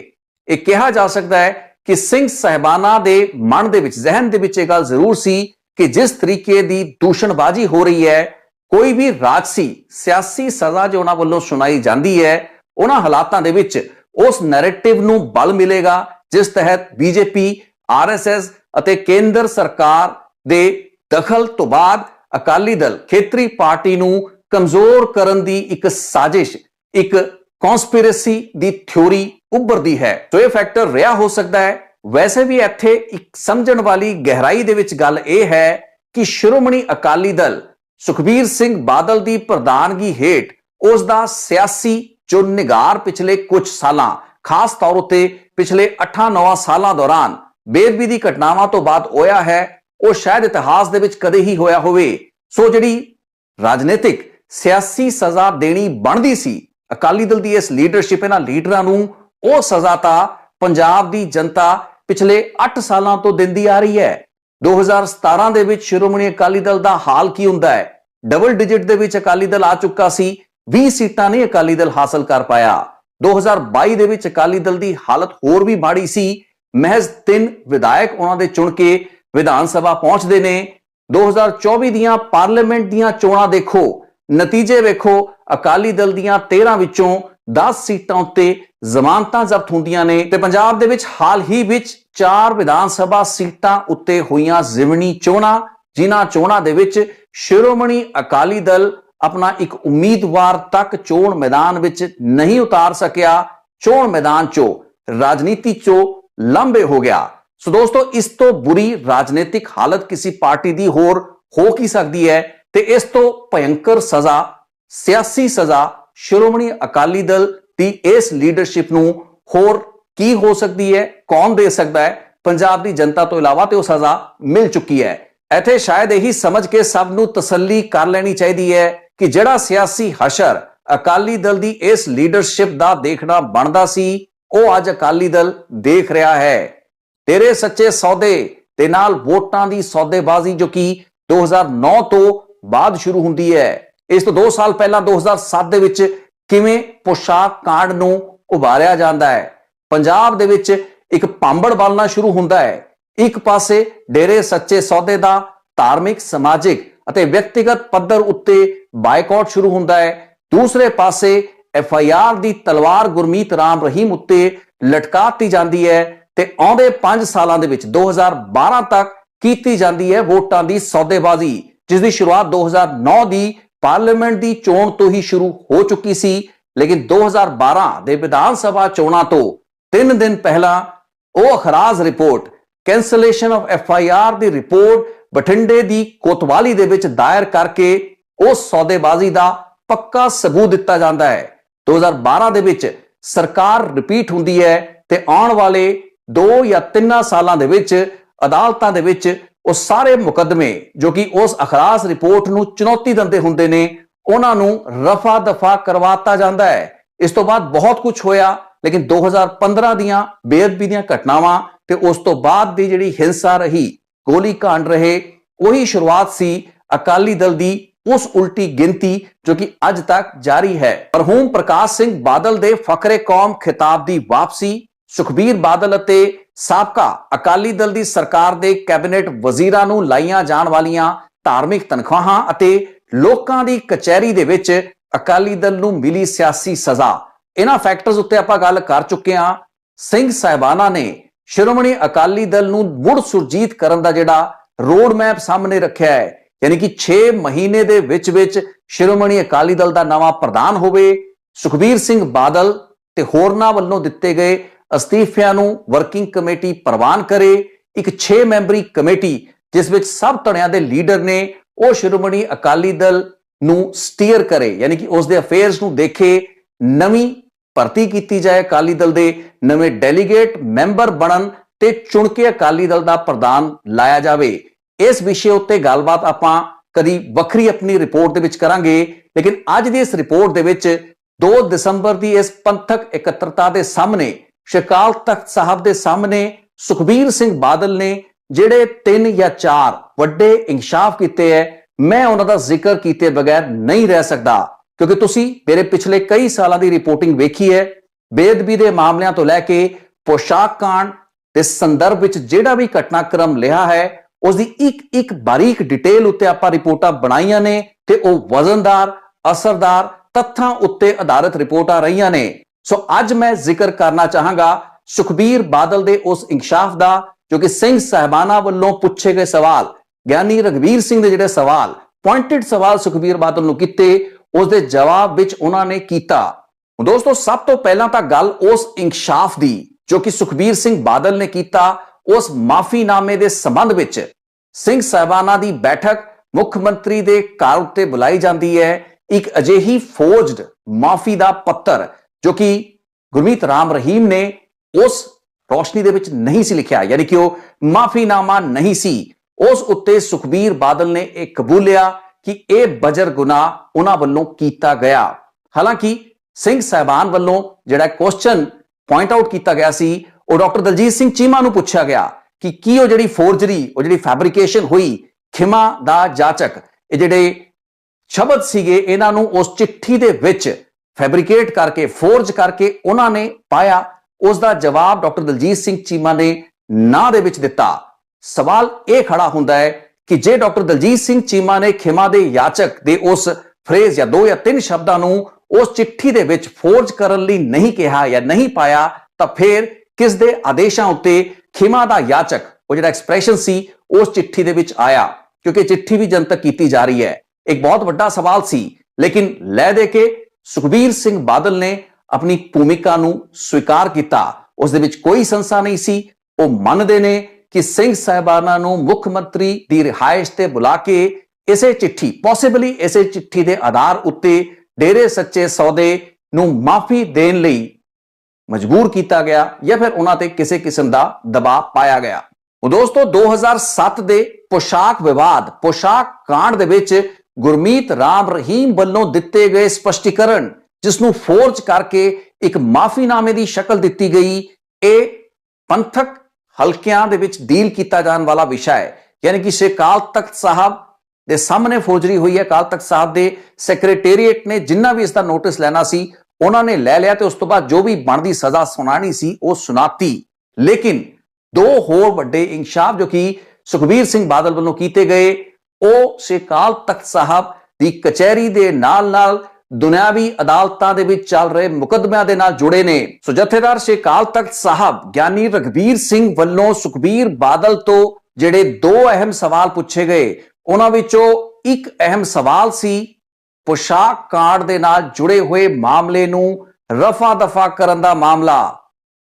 ਇਹ ਕਿਹਾ ਜਾ ਸਕਦਾ ਹੈ ਕਿ ਸਿੰਘ ਸਹਿਬਾਨਾ ਦੇ ਮਨ ਦੇ ਵਿੱਚ, ਜ਼ਿਹਨ ਦੇ ਵਿੱਚ ਇਹ ਗੱਲ ਜ਼ਰੂਰ ਸੀ ਕਿ ਜਿਸ ਤਰੀਕੇ ਦੀ ਦੂਸ਼ਣਬਾਜ਼ੀ ਹੋ ਰਹੀ ਹੈ, ਕੋਈ ਵੀ ਰਾਜਸੀ, ਸਿਆਸੀ ਸਜ਼ਾ ਜੋ ਉਹਨਾਂ ਵੱਲੋਂ ਸੁਣਾਈ ਜਾਂਦੀ ਹੈ, ਉਹਨਾਂ ਹਾਲਾਤਾਂ ਦੇ ਵਿੱਚ ਉਸ ਨੈਰੇਟਿਵ ਨੂੰ ਬਲ ਮਿਲੇਗਾ, ਜਿਸ ਤਹਿਤ ਬੀਜੇਪੀ ਆਰਐਸਐਸ ਅਤੇ ਕੇਂਦਰ ਸਰਕਾਰ ਦੇ ਦਖਲ ਤੋਂ ਬਾਅਦ ਅਕਾਲੀ ਦਲ ਖੇਤਰੀ ਪਾਰਟੀ ਨੂੰ ਕਮਜ਼ੋਰ ਕਰਨ ਦੀ ਇੱਕ ਸਾਜ਼ਿਸ਼, ਇੱਕ ਕਨਸਪੀਰੇਸੀ ਦੀ ਥਿਉਰੀ ਉੱਭਰਦੀ ਹੈ। ਸੋ ਇਹ ਫੈਕਟਰ ਰਿਹਾ ਹੋ ਸਕਦਾ ਹੈ। ਵੈਸੇ ਵੀ ਇੱਥੇ ਇੱਕ ਸਮਝਣ ਵਾਲੀ ਗਹਿਰਾਈ ਦੇ ਵਿੱਚ ਗੱਲ ਇਹ ਹੈ ਕਿ ਸ਼੍ਰੋਮਣੀ ਅਕਾਲੀ ਦਲ ਸੁਖਬੀਰ ਸਿੰਘ ਬਾਦਲ ਦੀ ਪ੍ਰਧਾਨਗੀ ਹੇਠ ਉਸ ਦਾ ਸਿਆਸੀ ਜੋ ਨਿਗਾਰ ਪਿਛਲੇ ਕੁਝ ਸਾਲਾਂ, ਖਾਸ ਤੌਰ ਉਤੇ ਪਿਛਲੇ 8-9 ਸਾਲਾਂ ਦੌਰਾਨ ਬੇਦਬੀ ਦੀ ਘਟਨਾਵਾਂ ਤੋਂ ਬਾਅਦ ਹੋਇਆ ਹੈ, ਉਹ ਸ਼ਾਇਦ ਇਤਿਹਾਸ ਦੇ ਵਿੱਚ ਕਦੇ ਹੀ ਹੋਇਆ ਹੋਵੇ। ਸੋ ਜਿਹੜੀ ਰਾਜਨੀਤਿਕ ਸਿਆਸੀ ਸਜ਼ਾ ਦੇਣੀ ਬਣਦੀ ਸੀ। ਅਕਾਲੀ ਦਲ ਦੀ ਇਸ ਲੀਡਰਸ਼ਿਪ ਇਹਨਾਂ ਲੀਡਰਾਂ ਨੂੰ ਉਹ ਸਜ਼ਾ ਤਾਂ ਪੰਜਾਬ ਦੀ ਜਨਤਾ ਪਿਛਲੇ 8 ਸਾਲਾਂ ਤੋਂ ਦਿੰਦੀ ਆ ਰਹੀ ਹੈ। 2017 ਦੇ ਵਿੱਚ ਸ਼੍ਰੋਮਣੀ ਅਕਾਲੀ ਦਲ ਦਾ ਹਾਲ ਕੀ ਹੁੰਦਾ ਹੈ? ਡਬਲ ਡਿਜਿਟ ਦੇ ਵਿੱਚ ਅਕਾਲੀ ਦਲ ਆ ਚੁੱਕਾ ਸੀ। 20 ਸੀਟਾਂ ਨਹੀਂ ਅਕਾਲੀ ਦਲ ਹਾਸਲ ਕਰ ਪਾਇਆ। 2022 ਦੇ ਵਿੱਚ ਅਕਾਲੀ ਦਲ ਦੀ ਹਾਲਤ ਹੋਰ ਵੀ ਮਾੜੀ ਸੀ। ਮਹਿਜ਼ ਤਿੰਨ ਵਿਧਾਇਕ ਉਹਨਾਂ ਦੇ ਚੁਣ ਕੇ ਵਿਧਾਨ ਸਭਾ ਪਹੁੰਚਦੇ ਨੇ। 2024 ਦੀਆਂ ਪਾਰਲੀਮੈਂਟ ਦੀਆਂ ਚੋਣਾਂ ਦੇਖੋ। ਨਤੀਜੇ ਵੇਖੋ, ਅਕਾਲੀ ਦਲ ਦੀਆਂ 13 ਵਿੱਚੋਂ 10 ਸੀਟਾਂ ਉੱਤੇ ਜ਼ਮਾਨਤਾਂ ਜ਼ਬਤ ਹੁੰਦੀਆਂ ਨੇ ਤੇ ਪੰਜਾਬ ਦੇ ਵਿੱਚ ਹਾਲ ਹੀ ਵਿੱਚ 4 ਵਿਧਾਨ ਸਭਾ ਸੀਟਾਂ ਉੱਤੇ ਹੋਈਆਂ ਜ਼ਿਮਨੀ ਚੋਣਾਂ, ਜਿਨ੍ਹਾਂ ਚੋਣਾਂ ਦੇ ਵਿੱਚ ਸ਼੍ਰੋਮਣੀ ਅਕਾਲੀ ਦਲ ਆਪਣਾ ਇੱਕ ਉਮੀਦਵਾਰ ਤੱਕ ਚੋਣ ਮੈਦਾਨ ਵਿੱਚ ਨਹੀਂ ਉਤਾਰ ਸਕਿਆ। ਚੋਣ ਮੈਦਾਨ 'ਚੋਂ ਰਾਜਨੀਤੀ 'ਚੋਂ ਲੰਬੇ ਹੋ ਗਿਆ। ਸੋ ਦੋਸਤੋ, ਇਸ ਤੋਂ ਬੁਰੀ ਰਾਜਨੀਤਿਕ ਹਾਲਤ ਕਿਸੇ ਪਾਰਟੀ ਦੀ ਹੋਰ ਹੋ ਕੀ ਸਕਦੀ ਹੈ ਤੇ ਇਸ ਤੋਂ ਭਯੰਕਰ ਸਜ਼ਾ, ਸਿਆਸੀ ਸਜ਼ਾ ਸ਼੍ਰੋਮਣੀ ਅਕਾਲੀ ਦਲ ਦੀ ਇਸ ਲੀਡਰਸ਼ਿਪ ਨੂੰ ਹੋਰ ਕੀ ਹੋ ਸਕਦੀ ਹੈ, ਕੌਣ ਦੇ ਸਕਦਾ ਹੈ, ਪੰਜਾਬ ਦੀ ਜਨਤਾ ਤੋਂ ਇਲਾਵਾ ਤੇ ਉਹ ਸਜ਼ਾ ਮਿਲ ਚੁੱਕੀ ਹੈ। ਇੱਥੇ ਸ਼ਾਇਦ ਇਹੀ ਸਮਝ ਕੇ ਸਭ ਨੂੰ ਤਸੱਲੀ ਕਰ ਲੈਣੀ ਚਾਹੀਦੀ ਹੈ ਕਿ ਜਿਹੜਾ ਸਿਆਸੀ ਹਸ਼ਰ ਅਕਾਲੀ ਦਲ ਦੀ ਇਸ ਲੀਡਰਸ਼ਿਪ ਦਾ ਦੇਖਣਾ ਬਣਦਾ ਸੀ, ਉਹ ਅੱਜ ਅਕਾਲੀ ਦਲ ਦੇਖ ਰਿਹਾ ਹੈ। ਤੇਰੇ ਸੱਚੇ ਸੌਦੇ ਦੇ ਨਾਲ ਵੋਟਾਂ ਦੀ ਸੌਦੇਬਾਜ਼ੀ ਜੋ ਕਿ 2009 ਤੋਂ ਬਾਅਦ ਸ਼ੁਰੂ ਹੁੰਦੀ ਹੈ। ਇਸ ਤੋਂ 2 ਸਾਲ ਪਹਿਲਾਂ 2007 ਦੇ ਵਿੱਚ ਕਿਵੇਂ ਪੋਸ਼ਾਕ ਕਾਂਡ ਨੂੰ ਉਭਾਰਿਆ ਜਾਂਦਾ ਹੈ? ਪੰਜਾਬ ਦੇ ਵਿੱਚ ਇੱਕ ਪਾਂਬੜ ਬਲਣਾ ਸ਼ੁਰੂ ਹੁੰਦਾ ਹੈ। ਇੱਕ ਪਾਸੇ ਡੇਰੇ ਸੱਚੇ ਸੌਦੇ ਦਾ ਧਾਰਮਿਕ, ਸਮਾਜਿਕ ਅਤੇ ਵਿਅਕਤੀਗਤ ਪੱਧਰ ਉੱਤੇ ਬਾਈਕਾਟ ਸ਼ੁਰੂ ਹੁੰਦਾ ਹੈ। ਦੂਸਰੇ ਪਾਸੇ ਐਫ ਆਈ ਆਰ ਦੀ ਤਲਵਾਰ ਗੁਰਮੀਤ ਰਾਮ ਰਹੀਮ ਉੱਤੇ ਲਟਕਾਤੀ ਜਾਂਦੀ ਹੈ ਤੇ ਆਉਂਦੇ 5 ਸਾਲਾਂ ਦੇ ਵਿੱਚ 2012 ਤੱਕ ਕੀਤੀ ਜਾਂਦੀ ਹੈ ਵੋਟਾਂ ਦੀ ਸੌਦੇਬਾਜ਼ੀ ਜਿਸ ਦੀ ਸ਼ੁਰੂਆਤ 2009 ਦੀ ਪਾਰਲੀਮੈਂਟ ਦੀ ਚੋਣ ਤੋਂ ਹੀ ਸ਼ੁਰੂ ਹੋ ਚੁੱਕੀ ਸੀ, ਲੇਕਿਨ 2012 ਦੇ ਵਿਧਾਨ ਸਭਾ ਚੋਣਾਂ ਤੋਂ 3 ਦਿਨ ਪਹਿਲਾਂ ਉਹ ਅਖਰਾਜ਼ report cancellation of F I R the report, ਬਠਿੰਡੇ ਦੀ ਕੋਤਵਾਲੀ ਦੇ ਵਿੱਚ ਦਾਇਰ ਕਰਕੇ ਉਸ ਸੌਦੇਬਾਜ਼ੀ ਦਾ ਪੱਕਾ ਸਬੂਤ ਦਿੱਤਾ ਜਾਂਦਾ ਹੈ। 2012 ਦੇ ਵਿੱਚ ਸਰਕਾਰ ਰਿਪੀਟ ਹੁੰਦੀ ਹੈ ਤੇ ਆਉਣ ਵਾਲੇ 2 ਜਾਂ 3 ਸਾਲਾਂ ਦੇ ਵਿੱਚ ਅਦਾਲਤਾਂ ਦੇ ਵਿੱਚ ਉਹ ਸਾਰੇ ਮੁਕੱਦਮੇ ਜੋ ਕਿ ਉਸ ਅਖਰਾਸ ਰਿਪੋਰਟ ਨੂੰ ਚੁਣੌਤੀ ਦਿੰਦੇ ਹੁੰਦੇ ਨੇ, ਉਹਨਾਂ ਨੂੰ ਰਫਾ ਦਫਾ ਕਰਵਾਤਾ ਜਾਂਦਾ ਹੈ। ਇਸ ਤੋਂ ਬਾਅਦ ਬਹੁਤ ਕੁਝ ਹੋਇਆ, ਲੇਕਿਨ 2015 ਦੀਆਂ ਬੇਅਦਬੀ ਦੀਆਂ ਘਟਨਾਵਾਂ ਤੇ ਉਸ ਤੋਂ ਬਾਅਦ ਦੀ ਜਿਹੜੀ ਹਿੰਸਾ ਰਹੀ, ਗੋਲੀ ਕਾਂਡ ਰਹੇ, ਉਹੀ ਸ਼ੁਰੂਆਤ ਸੀ ਅਕਾਲੀ ਦਲ ਦੀ ਉਸ ਉਲਟੀ ਗਿਣਤੀ ਜੋ ਕਿ ਅੱਜ ਤੱਕ ਜਾਰੀ ਹੈ। ਮਰਹੂਮ ਪ੍ਰਕਾਸ਼ ਸਿੰਘ ਬਾਦਲ ਦੇ ਫਕਰੇ ਕੌਮ ਖਿਤਾਬ ਦੀ ਵਾਪਸੀ ਸੁਖਬੀਰ ਬਾਦਲ ਅਤੇ ਸਾਬਕਾ ਅਕਾਲੀ ਦਲ ਦੀ ਸਰਕਾਰ ਦੇ ਕੈਬਨਿਟ ਵਜ਼ੀਰਾਂ ਨੂੰ ਲਾਈਆਂ ਜਾਣ ਵਾਲੀਆਂ ਧਾਰਮਿਕ ਤਨਖਾਹਾਂ ਅਤੇ ਲੋਕਾਂ ਦੀ ਕਚਹਿਰੀ ਦੇ ਵਿੱਚ ਅਕਾਲੀ ਦਲ ਨੂੰ ਮਿਲੀ ਸਿਆਸੀ ਸਜ਼ਾ। ਇਹਨਾਂ ਫੈਕਟਰਸ ਉੱਤੇ ਆਪਾਂ ਗੱਲ ਕਰ ਚੁੱਕੇ ਹਾਂ। ਸਿੰਘ ਸਾਹਿਬਾਨਾ ਨੇ ਸ਼੍ਰੋਮਣੀ ਅਕਾਲੀ ਦਲ ਨੂੰ ਮੁੜ ਸੁਰਜੀਤ ਕਰਨ ਦਾ ਜਿਹੜਾ ਰੋਡ ਮੈਪ ਸਾਹਮਣੇ ਰੱਖਿਆ ਹੈ, ਯਾਨੀ ਕਿ 6 ਮਹੀਨੇ ਦੇ ਵਿੱਚ ਵਿੱਚ ਸ਼੍ਰੋਮਣੀ ਅਕਾਲੀ ਦਲ ਦਾ ਨਵਾਂ ਪ੍ਰਧਾਨ ਹੋਵੇ। ਸੁਖਬੀਰ ਸਿੰਘ ਬਾਦਲ ਤੇ ਹੋਰਨਾਂ ਵੱਲੋਂ ਦਿੱਤੇ ਗਏ ਅਸਤੀਫਿਆਂ ਨੂੰ ਵਰਕਿੰਗ ਕਮੇਟੀ ਪ੍ਰਵਾਨ ਕਰੇ, ਇੱਕ 6 ਮੈਂਬਰੀ ਕਮੇਟੀ, ਜਿਸ ਵਿੱਚ ਸਭ ਧੜਿਆਂ ਦੇ ਲੀਡਰ ਨੇ, ਉਹ ਸ਼੍ਰੋਮਣੀ ਅਕਾਲੀ ਦਲ ਨੂੰ ਸਟੀਅਰ ਕਰੇ, ਯਾਨੀ ਕਿ ਉਸ ਦੇ ਅਫੇਅਰਸ ਨੂੰ ਦੇਖੇ, ਨਵੀਂ ਭਰਤੀ ਕੀਤੀ ਜਾਏ ਅਕਾਲੀ ਦਲ ਦੇ, ਨਵੇਂ ਡੈਲੀਗੇਟ ਮੈਂਬਰ ਬਣਨ ਤੇ ਚੁਣ ਕੇ ਅਕਾਲੀ ਦਲ ਦਾ ਪ੍ਰਧਾਨ ਲਾਇਆ ਜਾਵੇ। ਇਸ ਵਿਸ਼ੇ ਉੱਤੇ ਗੱਲਬਾਤ ਆਪਾਂ ਕਦੀ ਵੱਖਰੀ ਆਪਣੀ ਰਿਪੋਰਟ ਦੇ ਵਿੱਚ ਕਰਾਂਗੇ, ਲੇਕਿਨ ਅੱਜ ਦੀ ਇਸ ਰਿਪੋਰਟ ਦੇ ਵਿੱਚ 2 ਦਸੰਬਰ ਦੀ ਇਸ ਪੰਥਕ ਇਕੱਤਰਤਾ ਦੇ ਸਾਹਮਣੇ ਸ਼ਕਾਲ ਤਖਤ ਸਾਹਿਬ ਦੇ ਸਾਹਮਣੇ ਸੁਖਬੀਰ ਸਿੰਘ ਬਾਦਲ ਨੇ ਜਿਹੜੇ ਤਿੰਨ ਜਾਂ ਚਾਰ ਵੱਡੇ ਇਨਕਸ਼ਾਫ ਕੀਤੇ ਹੈ ਮੈਂ ਉਹਨਾਂ ਦਾ ਜ਼ਿਕਰ ਕੀਤੇ ਬਗੈਰ ਨਹੀਂ ਰਹਿ ਸਕਦਾ। ਕਿਉਂਕਿ ਤੁਸੀਂ ਮੇਰੇ ਪਿਛਲੇ ਕਈ ਸਾਲਾਂ ਦੀ ਰਿਪੋਰਟਿੰਗ ਵੇਖੀ ਹੈ ਬੇਅਦਬੀ ਦੇ ਮਾਮਲਿਆਂ ਤੋਂ ਲੈ ਕੇ ਪੋਸ਼ਾਕ ਕਾਂਡ ਦੇ ਸੰਦਰਭ ਵਿੱਚ ਜਿਹੜਾ ਵੀ ਘਟਨਾਕ੍ਰਮ ਲਿਆ ਹੈ ਉਸ ਦੀ ਇੱਕ ਇੱਕ ਬਾਰੀਕ ਡਿਟੇਲ ਉੱਤੇ ਆਪਾਂ ਰਿਪੋਰਟਾਂ ਬਣਾਈਆਂ ਨੇ ਤੇ ਉਹ ਵਜ਼ਨਦਾਰ, ਅਸਰਦਾਰ ਤੱਥਾਂ ਉੱਤੇ ਆਧਾਰਿਤ ਰਿਪੋਰਟਾਂ ਰਹੀਆਂ ਨੇ। ਸੋ ਅੱਜ ਮੈਂ ਜ਼ਿਕਰ ਕਰਨਾ ਚਾਹਾਂਗਾ ਸੁਖਬੀਰ ਬਾਦਲ ਦੇ ਉਸ ਇਨਕਸ਼ਾਫ ਦਾ, ਜੋ ਕਿ ਸਿੰਘ ਸਾਹਿਬਾਨਾ ਵੱਲੋਂ ਪੁੱਛੇ ਗਏ ਸਵਾਲ, ਗਿਆਨੀ ਰਗਵੀਰ ਸਿੰਘ ਦੇ ਜਿਹੜੇ ਸਵਾਲ ਪੁਆਇੰਟਡ ਸਵਾਲ ਸੁਖਬੀਰ ਬਾਦਲ ਨੂੰ ਕੀਤੇ ਉਸ ਦੇ ਜਵਾਬ ਵਿੱਚ ਉਹਨਾਂ ਨੇ ਕੀਤਾ। ਦੋਸਤੋ, ਸਭ ਤੋਂ ਪਹਿਲਾਂ ਤਾਂ ਗੱਲ ਉਸ ਇਨਕਸ਼ਾਫ ਦੀ, ਜੋ ਕਿ ਸੁਖਬੀਰ ਸਿੰਘ ਬਾਦਲ ਨੇ ਕੀਤਾ, ਉਸ ਮਾਫੀਨਾਮੇ ਦੇ ਸੰਬੰਧ ਵਿੱਚ। ਸਿੰਘ ਸਾਹਿਬਾਨਾ ਦੀ ਬੈਠਕ ਮੁੱਖ ਮੰਤਰੀ ਦੇ ਘਰ ਉੱਤੇ ਬੁਲਾਈ ਜਾਂਦੀ ਹੈ। ਇੱਕ ਅਜਿਹੀ ਫੌਜਡ ਮਾਫੀ ਦਾ ਪੱਤਰ ਜੋ ਕਿ ਗੁਰਮੀਤ ਰਾਮ ਰਹੀਮ ਨੇ ਉਸ ਰੋਸ਼ਨੀ ਦੇ ਵਿੱਚ ਨਹੀਂ ਸੀ ਲਿਖਿਆ, ਯਾਨੀ ਕਿ ਉਹ ਮਾਫੀਨਾਮਾ ਨਹੀਂ ਸੀ। ਉਸ ਉੱਤੇ ਸੁਖਬੀਰ ਬਾਦਲ ਨੇ ਇਹ ਕਬੂਲਿਆ ਕਿ ਇਹ ਬਜਰ ਗੁਨਾਹ ਉਹਨਾਂ ਵੱਲੋਂ ਕੀਤਾ ਗਿਆ। ਹਾਲਾਂਕਿ ਸਿੰਘ ਸਾਹਿਬਾਨ ਵੱਲੋਂ ਜਿਹੜਾ ਕੁਐਸਚਨ ਪੁਆਇੰਟ ਆਊਟ ਕੀਤਾ ਗਿਆ ਸੀ, ਉਹ ਡਾਕਟਰ ਦਲਜੀਤ ਸਿੰਘ ਚੀਮਾ ਨੂੰ ਪੁੱਛਿਆ ਗਿਆ ਕਿ ਕੀ ਉਹ ਜਿਹੜੀ ਫੋਰਜਰੀ ਉਹ ਜਿਹੜੀ ਫੈਬਰੀਕੇਸ਼ਨ ਹੋਈ, ਖਿਮਾ ਦਾ ਜਾਚਕ, ਇਹ ਜਿਹੜੇ ਸ਼ਬਦ ਸੀਗੇ, ਇਹਨਾਂ ਨੂੰ ਉਸ ਚਿੱਠੀ ਦੇ ਵਿੱਚ ਫੈਬਰੀਕੇਟ ਕਰਕੇ ਫੋਰਜ ਕਰਕੇ ਉਹਨਾਂ ਨੇ ਪਾਇਆ। ਉਸ ਦਾ ਜਵਾਬ ਡਾਕਟਰ ਦਲਜੀਤ ਸਿੰਘ ਚੀਮਾ ਨੇ ਨਾ ਦੇ ਵਿੱਚ ਦਿੱਤਾ। ਸਵਾਲ ਇਹ ਖੜਾ ਹੁੰਦਾ ਹੈ ਕਿ ਜੇ ਡਾਕਟਰ ਦਲਜੀਤ ਸਿੰਘ ਚੀਮਾ ਨੇ ਖਿਮਾ ਦੇ ਯਾਚਕ ਦੇ ਉਸ ਫਰੇਜ਼ ਜਾਂ ਦੋ ਜਾਂ ਤਿੰਨ ਸ਼ਬਦਾਂ ਨੂੰ ਉਸ ਚਿੱਠੀ ਦੇ ਵਿੱਚ ਫੋਰਜ ਕਰਨ ਲਈ ਨਹੀਂ ਕਿਹਾ ਜਾਂ ਨਹੀਂ ਪਾਇਆ, ਤਾਂ ਫਿਰ ਕਿਸ ਦੇ ਆਦੇਸ਼ਾਂ ਉੱਤੇ ਖਿਮਾ ਦਾ ਯਾਚਕ, ਉਹ ਜਿਹੜਾ ਐਕਸਪ੍ਰੈਸ਼ਨ ਸੀ, ਉਸ ਚਿੱਠੀ ਦੇ ਵਿੱਚ ਆਇਆ? ਕਿਉਂਕਿ ਚਿੱਠੀ ਵੀ ਜਨਤਕ ਕੀਤੀ ਜਾ ਰਹੀ ਹੈ। ਇੱਕ ਬਹੁਤ ਵੱਡਾ ਸਵਾਲ ਸੀ, ਲੇਕਿਨ ਲੈ ਦੇ ਕੇ ਸੁਖਬੀਰ ਸਿੰਘ ਬਾਦਲ ਨੇ ਆਪਣੀ ਭੂਮਿਕਾ ਨੂੰ ਸਵੀਕਾਰ ਕੀਤਾ। ਉਸ ਦੇ ਵਿੱਚ ਕੋਈ ਸੰਸਾ ਨਹੀਂ ਸੀ। ਉਹ ਮੰਨਦੇ ਨੇ ਕਿ ਸਿੰਘ ਸਾਹਿਬਾਨਾ ਨੂੰ ਮੁੱਖ ਮੰਤਰੀ ਦੀ ਰਿਹਾਇਸ਼ ਤੇ ਬੁਲਾ ਕੇ ਇਸੇ ਚਿੱਠੀ ਪੋਸੀਬਲੀ ਇਸੇ ਚਿੱਠੀ ਦੇ ਆਧਾਰ ਉੱਤੇ ਡੇਰੇ ਸੱਚੇ ਸੌਦੇ ਨੂੰ ਮਾਫੀ ਦੇਣ ਲਈ ਮਜਬੂਰ ਕੀਤਾ ਗਿਆ ਜਾਂ ਫਿਰ ਉਹਨਾਂ ਤੇ ਕਿਸੇ ਕਿਸਮ ਦਾ ਦਬਾਅ ਪਾਇਆ ਗਿਆ। ਉਹ ਦੋਸਤੋ 2007 ਦੇ ਪੋਸ਼ਾਕ ਵਿਵਾਦ, ਪੋਸ਼ਾਕ ਕਾਂਡ ਦੇ ਵਿੱਚ ਗੁਰਮੀਤ ਰਾਮ ਰਹੀਮ ਵੱਲੋਂ ਦਿੱਤੇ ਗਏ ਸਪਸ਼ਟੀਕਰਨ ਜਿਸ ਨੂੰ ਫੋਰਜ ਕਰਕੇ ਇੱਕ ਮਾਫੀਨਾਮੇ ਦੀ ਸ਼ਕਲ ਦਿੱਤੀ ਗਈ, ਇਹ ਪੰਥਕ ਹਲਕਿਆਂ ਦੇ ਵਿੱਚ ਡੀਲ ਕੀਤਾ ਜਾਣ ਵਾਲਾ ਵਿਸ਼ਾ ਹੈ। ਯਾਨੀ ਕਿ ਸ਼ੇਕਾਲ ਤਖਤ ਸਾਹਿਬ ਦੇ ਸਾਹਮਣੇ ਫੌਜਰੀ ਹੋਈ ਹੈ। ਕਾਲ ਤਖਤ ਸਾਹਿਬ ਦੇ ਸੈਕਟਰੀਏਟ ਨੇ ਜਿੰਨਾ ਵੀ ਇਸ ਦਾ ਨੋਟਿਸ ਲੈਣਾ ਸੀ, ਉਹਨਾਂ ਨੇ ਲੈ ਲਿਆ ਤੇ ਉਸ ਤੋਂ ਬਾਅਦ ਜੋ ਵੀ ਬਣਦੀ ਸਜ਼ਾ ਸੁਣਾਣੀ ਸੀ, ਉਹ ਸੁਣਾਤੀ। ਲੇਕਿਨ ਦੋ ਹੋਰ ਵੱਡੇ ਇਨਕਸ਼ਾਫ ਜੋ ਕਿ ਸੁਖਬੀਰ ਸਿੰਘ ਬਾਦਲ ਵੱਲੋਂ ਕੀਤੇ ਗਏ ਉਹ ਸ਼ੇਕਾਲ ਤਖਤ ਸਾਹਿਬ ਦੀ ਕਚਹਿਰੀ ਦੇ ਨਾਲ-ਨਾਲ ਦੁਨਿਆਵੀ ਅਦਾਲਤਾਂ ਦੇ ਵਿੱਚ ਚੱਲ ਰਹੇ ਮੁਕੱਦਮਿਆਂ ਦੇ ਨਾਲ ਜੁੜੇ ਨੇ। ਸੋ ਜਥੇਦਾਰ ਸ਼੍ਰੀ ਅਕਾਲ ਤਖਤ ਸਾਹਿਬ ਗਿਆਨੀ ਰਗਵੀਰ ਸਿੰਘ ਵੱਲੋਂ ਸੁਖਬੀਰ ਬਾਦਲ ਤੋਂ ਜਿਹੜੇ ਦੋ ਅਹਿਮ ਸਵਾਲ ਪੁੱਛੇ ਗਏ, ਉਹਨਾਂ ਵਿੱਚੋਂ ਇੱਕ ਅਹਿਮ ਸਵਾਲ ਸੀ, ਪੋਸ਼ਾਕ ਕਾਰਡ ਦੇ ਨਾਲ ਜੁੜੇ ਹੋਏ ਮਾਮਲੇ ਨੂੰ ਰਫਾ ਦਫਾ ਕਰਨ ਦਾ ਮਾਮਲਾ।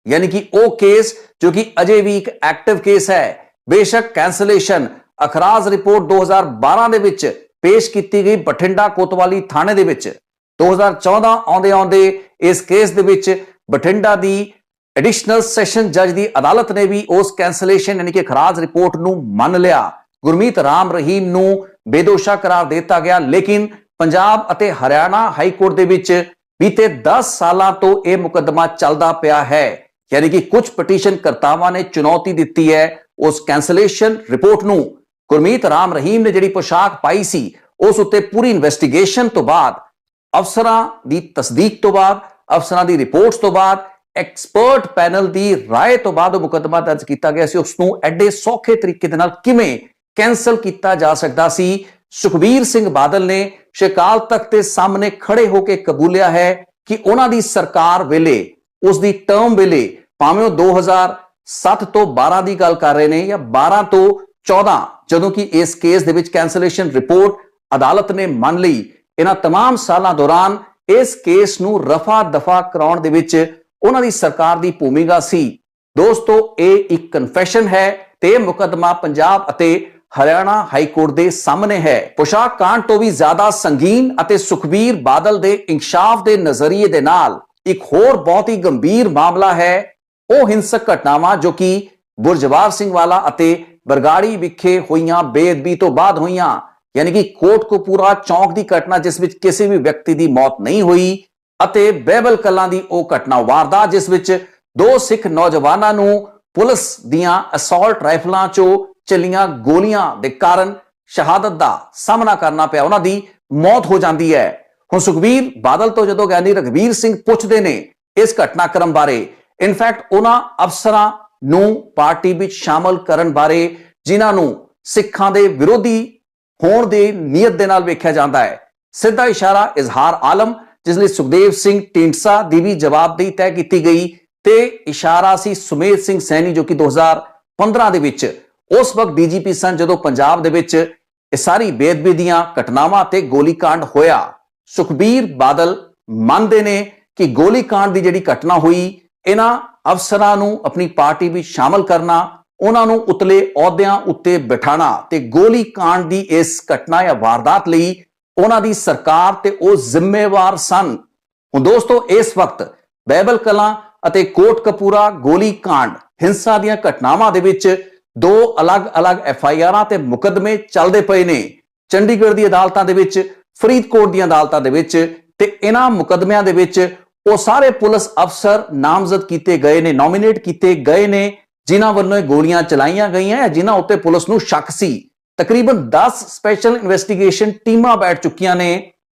ਯਾਨੀ ਕਿ ਉਹ ਕੇਸ, ਜੋ ਕਿ ਅਜੇ ਵੀ ਇੱਕ ਐਕਟਿਵ ਕੇਸ ਹੈ, ਬੇਸ਼ੱਕ ਕੈਂਸਲੇਸ਼ਨ ਅਖਰਾਜ ਰਿਪੋਰਟ 2012 ਦੇ ਵਿੱਚ ਪੇਸ਼ ਕੀਤੀ ਗਈ ਬਠਿੰਡਾ ਕੋਤਵਾਲੀ ਥਾਣੇ ਦੇ ਵਿੱਚ। 2014 ਆਉਂਦੇ ਆਉਂਦੇ ਇਸ ਕੇਸ ਦੇ ਵਿੱਚ ਬਠਿੰਡਾ ਦੀ ਐਡੀਸ਼ਨਲ ਸੈਸ਼ਨ ਜੱਜ ਦੀ ਅਦਾਲਤ ਨੇ ਵੀ ਉਸ ਕੈਂਸਲੇਸ਼ਨ ਯਾਨੀ ਕਿ ਖਰਾਜ ਰਿਪੋਰਟ ਨੂੰ ਮੰਨ ਲਿਆ। ਗੁਰਮੀਤ ਰਾਮ ਰਹੀਮ ਨੂੰ ਬੇਦੋਸ਼ਾ ਕਰਾਰ ਦਿੱਤਾ ਗਿਆ, ਲੇਕਿਨ ਪੰਜਾਬ ਅਤੇ ਹਰਿਆਣਾ ਹਾਈ ਕੋਰਟ ਦੇ ਵਿੱਚ ਬੀਤੇ 10 ਸਾਲਾਂ ਤੋਂ ਇਹ ਮੁਕੱਦਮਾ ਚੱਲਦਾ ਪਿਆ ਹੈ। ਯਾਨੀ ਕਿ ਕੁਝ ਪਟੀਸ਼ਨ ਕਰਤਾਵਾਂ ਨੇ ਚੁਣੌਤੀ ਦਿੱਤੀ ਹੈ ਉਸ ਕੈਂਸਲੇਸ਼ਨ ਰਿਪੋਰਟ ਨੂੰ। ਗੁਰਮੀਤ ਰਾਮ ਰਹੀਮ ਨੇ ਜਿਹੜੀ ਪੋਸ਼ਾਕ ਪਾਈ ਸੀ ਉਸ ਉੱਤੇ ਪੂਰੀ ਇਨਵੈਸਟੀਗੇਸ਼ਨ ਤੋਂ ਬਾਅਦ ਅਫਸਰਾਂ ਦੀ ਤਸਦੀਕ ਤੋਂ ਬਾਅਦ ਅਫਸਰਾਂ ਦੀ ਰਿਪੋਰਟਸ ਤੋਂ ਬਾਅਦ ਐਕਸਪਰਟ ਪੈਨਲ ਦੀ رائے ਤੋਂ ਬਾਅਦ ਉਹ ਮੁਕੱਦਮਾ ਦਰਜ ਕੀਤਾ ਗਿਆ ਸੀ ਉਸ ਨੂੰ ਐਡੇ ਸੌਖੇ ਤਰੀਕੇ ਦੇ ਨਾਲ ਕਿਵੇਂ ਕੈਨਸਲ ਕੀਤਾ ਜਾ ਸਕਦਾ ਸੀ ਸੁਖਬੀਰ ਸਿੰਘ ਬਾਦਲ ਨੇ ਸ਼ਿਕਾਲ ਤਖਤ ਦੇ ਸਾਹਮਣੇ ਖੜੇ ਹੋ ਕੇ ਕਬੂਲਿਆ ਹੈ ਕਿ ਉਹਨਾਂ ਦੀ ਸਰਕਾਰ ਵੇਲੇ ਉਸ ਦੀ ਟਰਮ ਵੇਲੇ ਭਾਵੇਂ ਉਹ 2007 ਤੋਂ 12 ਦੀ ਗੱਲ ਕਰ ਰਹੇ ਨੇ ਜਾਂ 12 ਤੋਂ 14 ਜਦੋਂ ਕਿ ਇਸ ਕੇਸ ਦੇ ਵਿੱਚ ਕੈਂਸਲੇਸ਼ਨ ਰਿਪੋਰਟ ਅਦਾਲਤ ਨੇ ਮੰਨ ਲਈ ਇਹਨਾਂ तमाम ਸਾਲਾਂ ਦੌਰਾਨ ਇਸ ਕੇਸ ਨੂੰ ਰਫਾ ਦਫਾ ਕਰਾਉਣ ਦੇ ਵਿੱਚ ਉਹਨਾਂ ਦੀ ਸਰਕਾਰ ਦੀ ਭੂਮਿਕਾ ਸੀ ਦੋਸਤੋ ਇਹ ਇੱਕ ਕਨਫੈਸ਼ਨ ਹੈ ਤੇ ਇਹ ਮੁਕੱਦਮਾ ਪੰਜਾਬ ਅਤੇ ਹਰਿਆਣਾ ਹਾਈ ਕੋਰਟ ਦੇ ਸਾਹਮਣੇ ਹੈ ਪੋਸ਼ਾਕ ਕਾਂਡ ਤੋਂ ਵੀ ਜ਼ਿਆਦਾ ਸੰਗੀਨ ਅਤੇ ਸੁਖਬੀਰ ਬਾਦਲ ਦੇ ਇਨਸਾਫ ਦੇ ਨਜ਼ਰੀਏ ਦੇ ਨਾਲ ਇੱਕ ਹੋਰ ਬਹੁਤ ਹੀ ਗੰਭੀਰ ਮਾਮਲਾ ਹੈ ਉਹ ਹਿੰਸਕ ਘਟਨਾਵਾਂ ਜੋ ਕਿ ਬੁਰਜਵਾਰ ਸਿੰਘ ਵਾਲਾ ਅਤੇ ਬਰਗਾੜੀ ਵਿਖੇ ਹੋਈਆਂ ਬੇਅਦਬੀ ਤੋਂ ਬਾਅਦ ਹੋਈਆਂ, ਯਾਨੀ ਕਿ ਕੋਟਕਪੂਰਾ ਚੌਂਕ ਦੀ ਘਟਨਾ ਜਿਸ ਵਿੱਚ ਕਿਸੇ ਵੀ ਵਿਅਕਤੀ ਦੀ ਮੌਤ ਨਹੀਂ ਹੋਈ ਅਤੇ ਬਹਿਬਲ ਕਲਾਂ ਦੀ ਉਹ ਘਟਨਾ ਵਾਰਦਾਤ ਜਿਸ ਵਿੱਚ ਦੋ ਸਿੱਖ ਨੌਜਵਾਨਾਂ ਨੂੰ ਪੁਲਿਸ ਦੀਆਂ ਅਸੌਲਟ ਰਾਈਫਲਾਂ ਚੋਂ ਚੱਲੀਆਂ ਗੋਲੀਆਂ ਦੇ ਕਾਰਨ ਸ਼ਹਾਦਤ ਦਾ ਸਾਹਮਣਾ ਕਰਨਾ ਪਿਆ। ਉਹਨਾਂ ਦੀ ਮੌਤ ਹੋ ਜਾਂਦੀ ਹੈ। ਹੁਣ ਸੁਖਬੀਰ ਬਾਦਲ ਤੋਂ ਜਦੋਂ ਗਿਆਨੀ ਰਗਵੀਰ ਸਿੰਘ ਪੁੱਛਦੇ ਨੇ ਇਸ ਘਟਨਾਕ੍ਰਮ ਬਾਰੇ। ਇਨਫੈਕਟ ਉਹਨਾਂ ਅਫਸਰਾਂ ਨੂੰ ਪਾਰਟੀ ਵਿੱਚ ਸ਼ਾਮਲ ਕਰਨ ਬਾਰੇ ਜਿਨ੍ਹਾਂ ਨੂੰ ਸਿੱਖਾਂ ਦੇ ਵਿਰੋਧੀ ਹੋਣ ਦੇ ਨੀਅਤ ਦੇ ਨਾਲ ਵੇਖਿਆ ਜਾਂਦਾ ਹੈ। ਸਿੱਧਾ ਇਸ਼ਾਰਾ ਇਜ਼ਹਾਰ ਆਲਮ, ਜਿਸ ਲਈ ਸੁਖਦੇਵ ਸਿੰਘ ਟਿੰਡਸਾ ਦੀ ਵੀ ਜਵਾਬਦੇਹੀ ਤੈਅ ਕੀਤੀ ਗਈ ਤੇ ਇਸ਼ਾਰਾ ਸੀ ਸੁਮੇਧ ਸਿੰਘ ਸੈਣੀ ਜੋ ਕਿ 2015 ਦੇ ਵਿੱਚ ਉਸ ਵਕਤ ਡੀਜੀਪੀ ਸਨ ਜਦੋਂ ਪੰਜਾਬ ਦੇ ਵਿੱਚ ਇਹ ਸਾਰੀ ਬੇਦਬੀ ਦੀਆਂ ਘਟਨਾਵਾਂ ਤੇ ਗੋਲੀकांड ਹੋਇਆ। ਸੁਖਬੀਰ ਬਾਦਲ ਮੰਨਦੇ ਨੇ ਕਿ ਗੋਲੀकांड ਦੀ ਜਿਹੜੀ ਘਟਨਾ ਹੋਈ, ਇਹਨਾਂ ਅਫਸਰਾਂ ਨੂੰ ਆਪਣੀ ਪਾਰਟੀ ਵਿੱਚ ਸ਼ਾਮਲ ਕਰਨਾ, ਉਹਨਾਂ ਨੂੰ ਉਤਲੇ ਅਹੁਦਿਆਂ ਉੱਤੇ ਬਿਠਾਣਾ ਤੇ ਗੋਲੀ ਕਾਂਡ ਦੀ ਇਸ ਘਟਨਾ ਜਾਂ ਵਾਰਦਾਤ ਲਈ ਉਹਨਾਂ ਦੀ ਸਰਕਾਰ ਤੇ ਉਹ ਜ਼ਿੰਮੇਵਾਰ ਸਨ। ਹੁਣ ਦੋਸਤੋ, ਇਸ ਵਕਤ ਬੈਬਲ ਕਲਾਂ ਅਤੇ ਕੋਟ ਕਪੂਰਾ ਗੋਲੀ ਕਾਂਡ, ਹਿੰਸਾ ਦੀਆਂ ਘਟਨਾਵਾਂ ਦੇ ਵਿੱਚ ਦੋ ਅਲੱਗ-ਅਲੱਗ ਐਫ ਆਈ ਆਰਾਂ ਤੇ ਮੁਕਦਮੇ ਚੱਲਦੇ ਪਏ ਨੇ। ਚੰਡੀਗੜ੍ਹ ਦੀ ਅਦਾਲਤਾਂ ਦੇ ਵਿੱਚ, ਫਰੀਦਕੋਟ ਦੀਆਂ ਅਦਾਲਤਾਂ ਦੇ ਵਿੱਚ ਤੇ ਇਹਨਾਂ ਮੁਕਦਮਿਆਂ ਦੇ ਵਿੱਚ ਉਹ ਸਾਰੇ ਪੁਲਿਸ ਅਫਸਰ ਨਾਮਜ਼ਦ ਕੀਤੇ ਗਏ ਨੇ ਨੋਮੀਨੇਟ ਕੀਤੇ ਗਏ ਨੇ, ਜਿਨ੍ਹਾਂ ਵੱਲੋਂ ਇਹ ਗੋਲੀਆਂ ਚਲਾਈਆਂ ਗਈਆਂ ਜਾਂ ਜਿਨ੍ਹਾਂ ਉੱਤੇ ਪੁਲਿਸ ਨੂੰ ਸ਼ੱਕ ਸੀ। ਤਕਰੀਬਨ 10 ਸਪੈਸ਼ਲ ਇਨਵੈਸਟੀਗੇਸ਼ਨ ਟੀਮਾਂ ਬੈਠ ਚੁੱਕੀਆਂ ਨੇ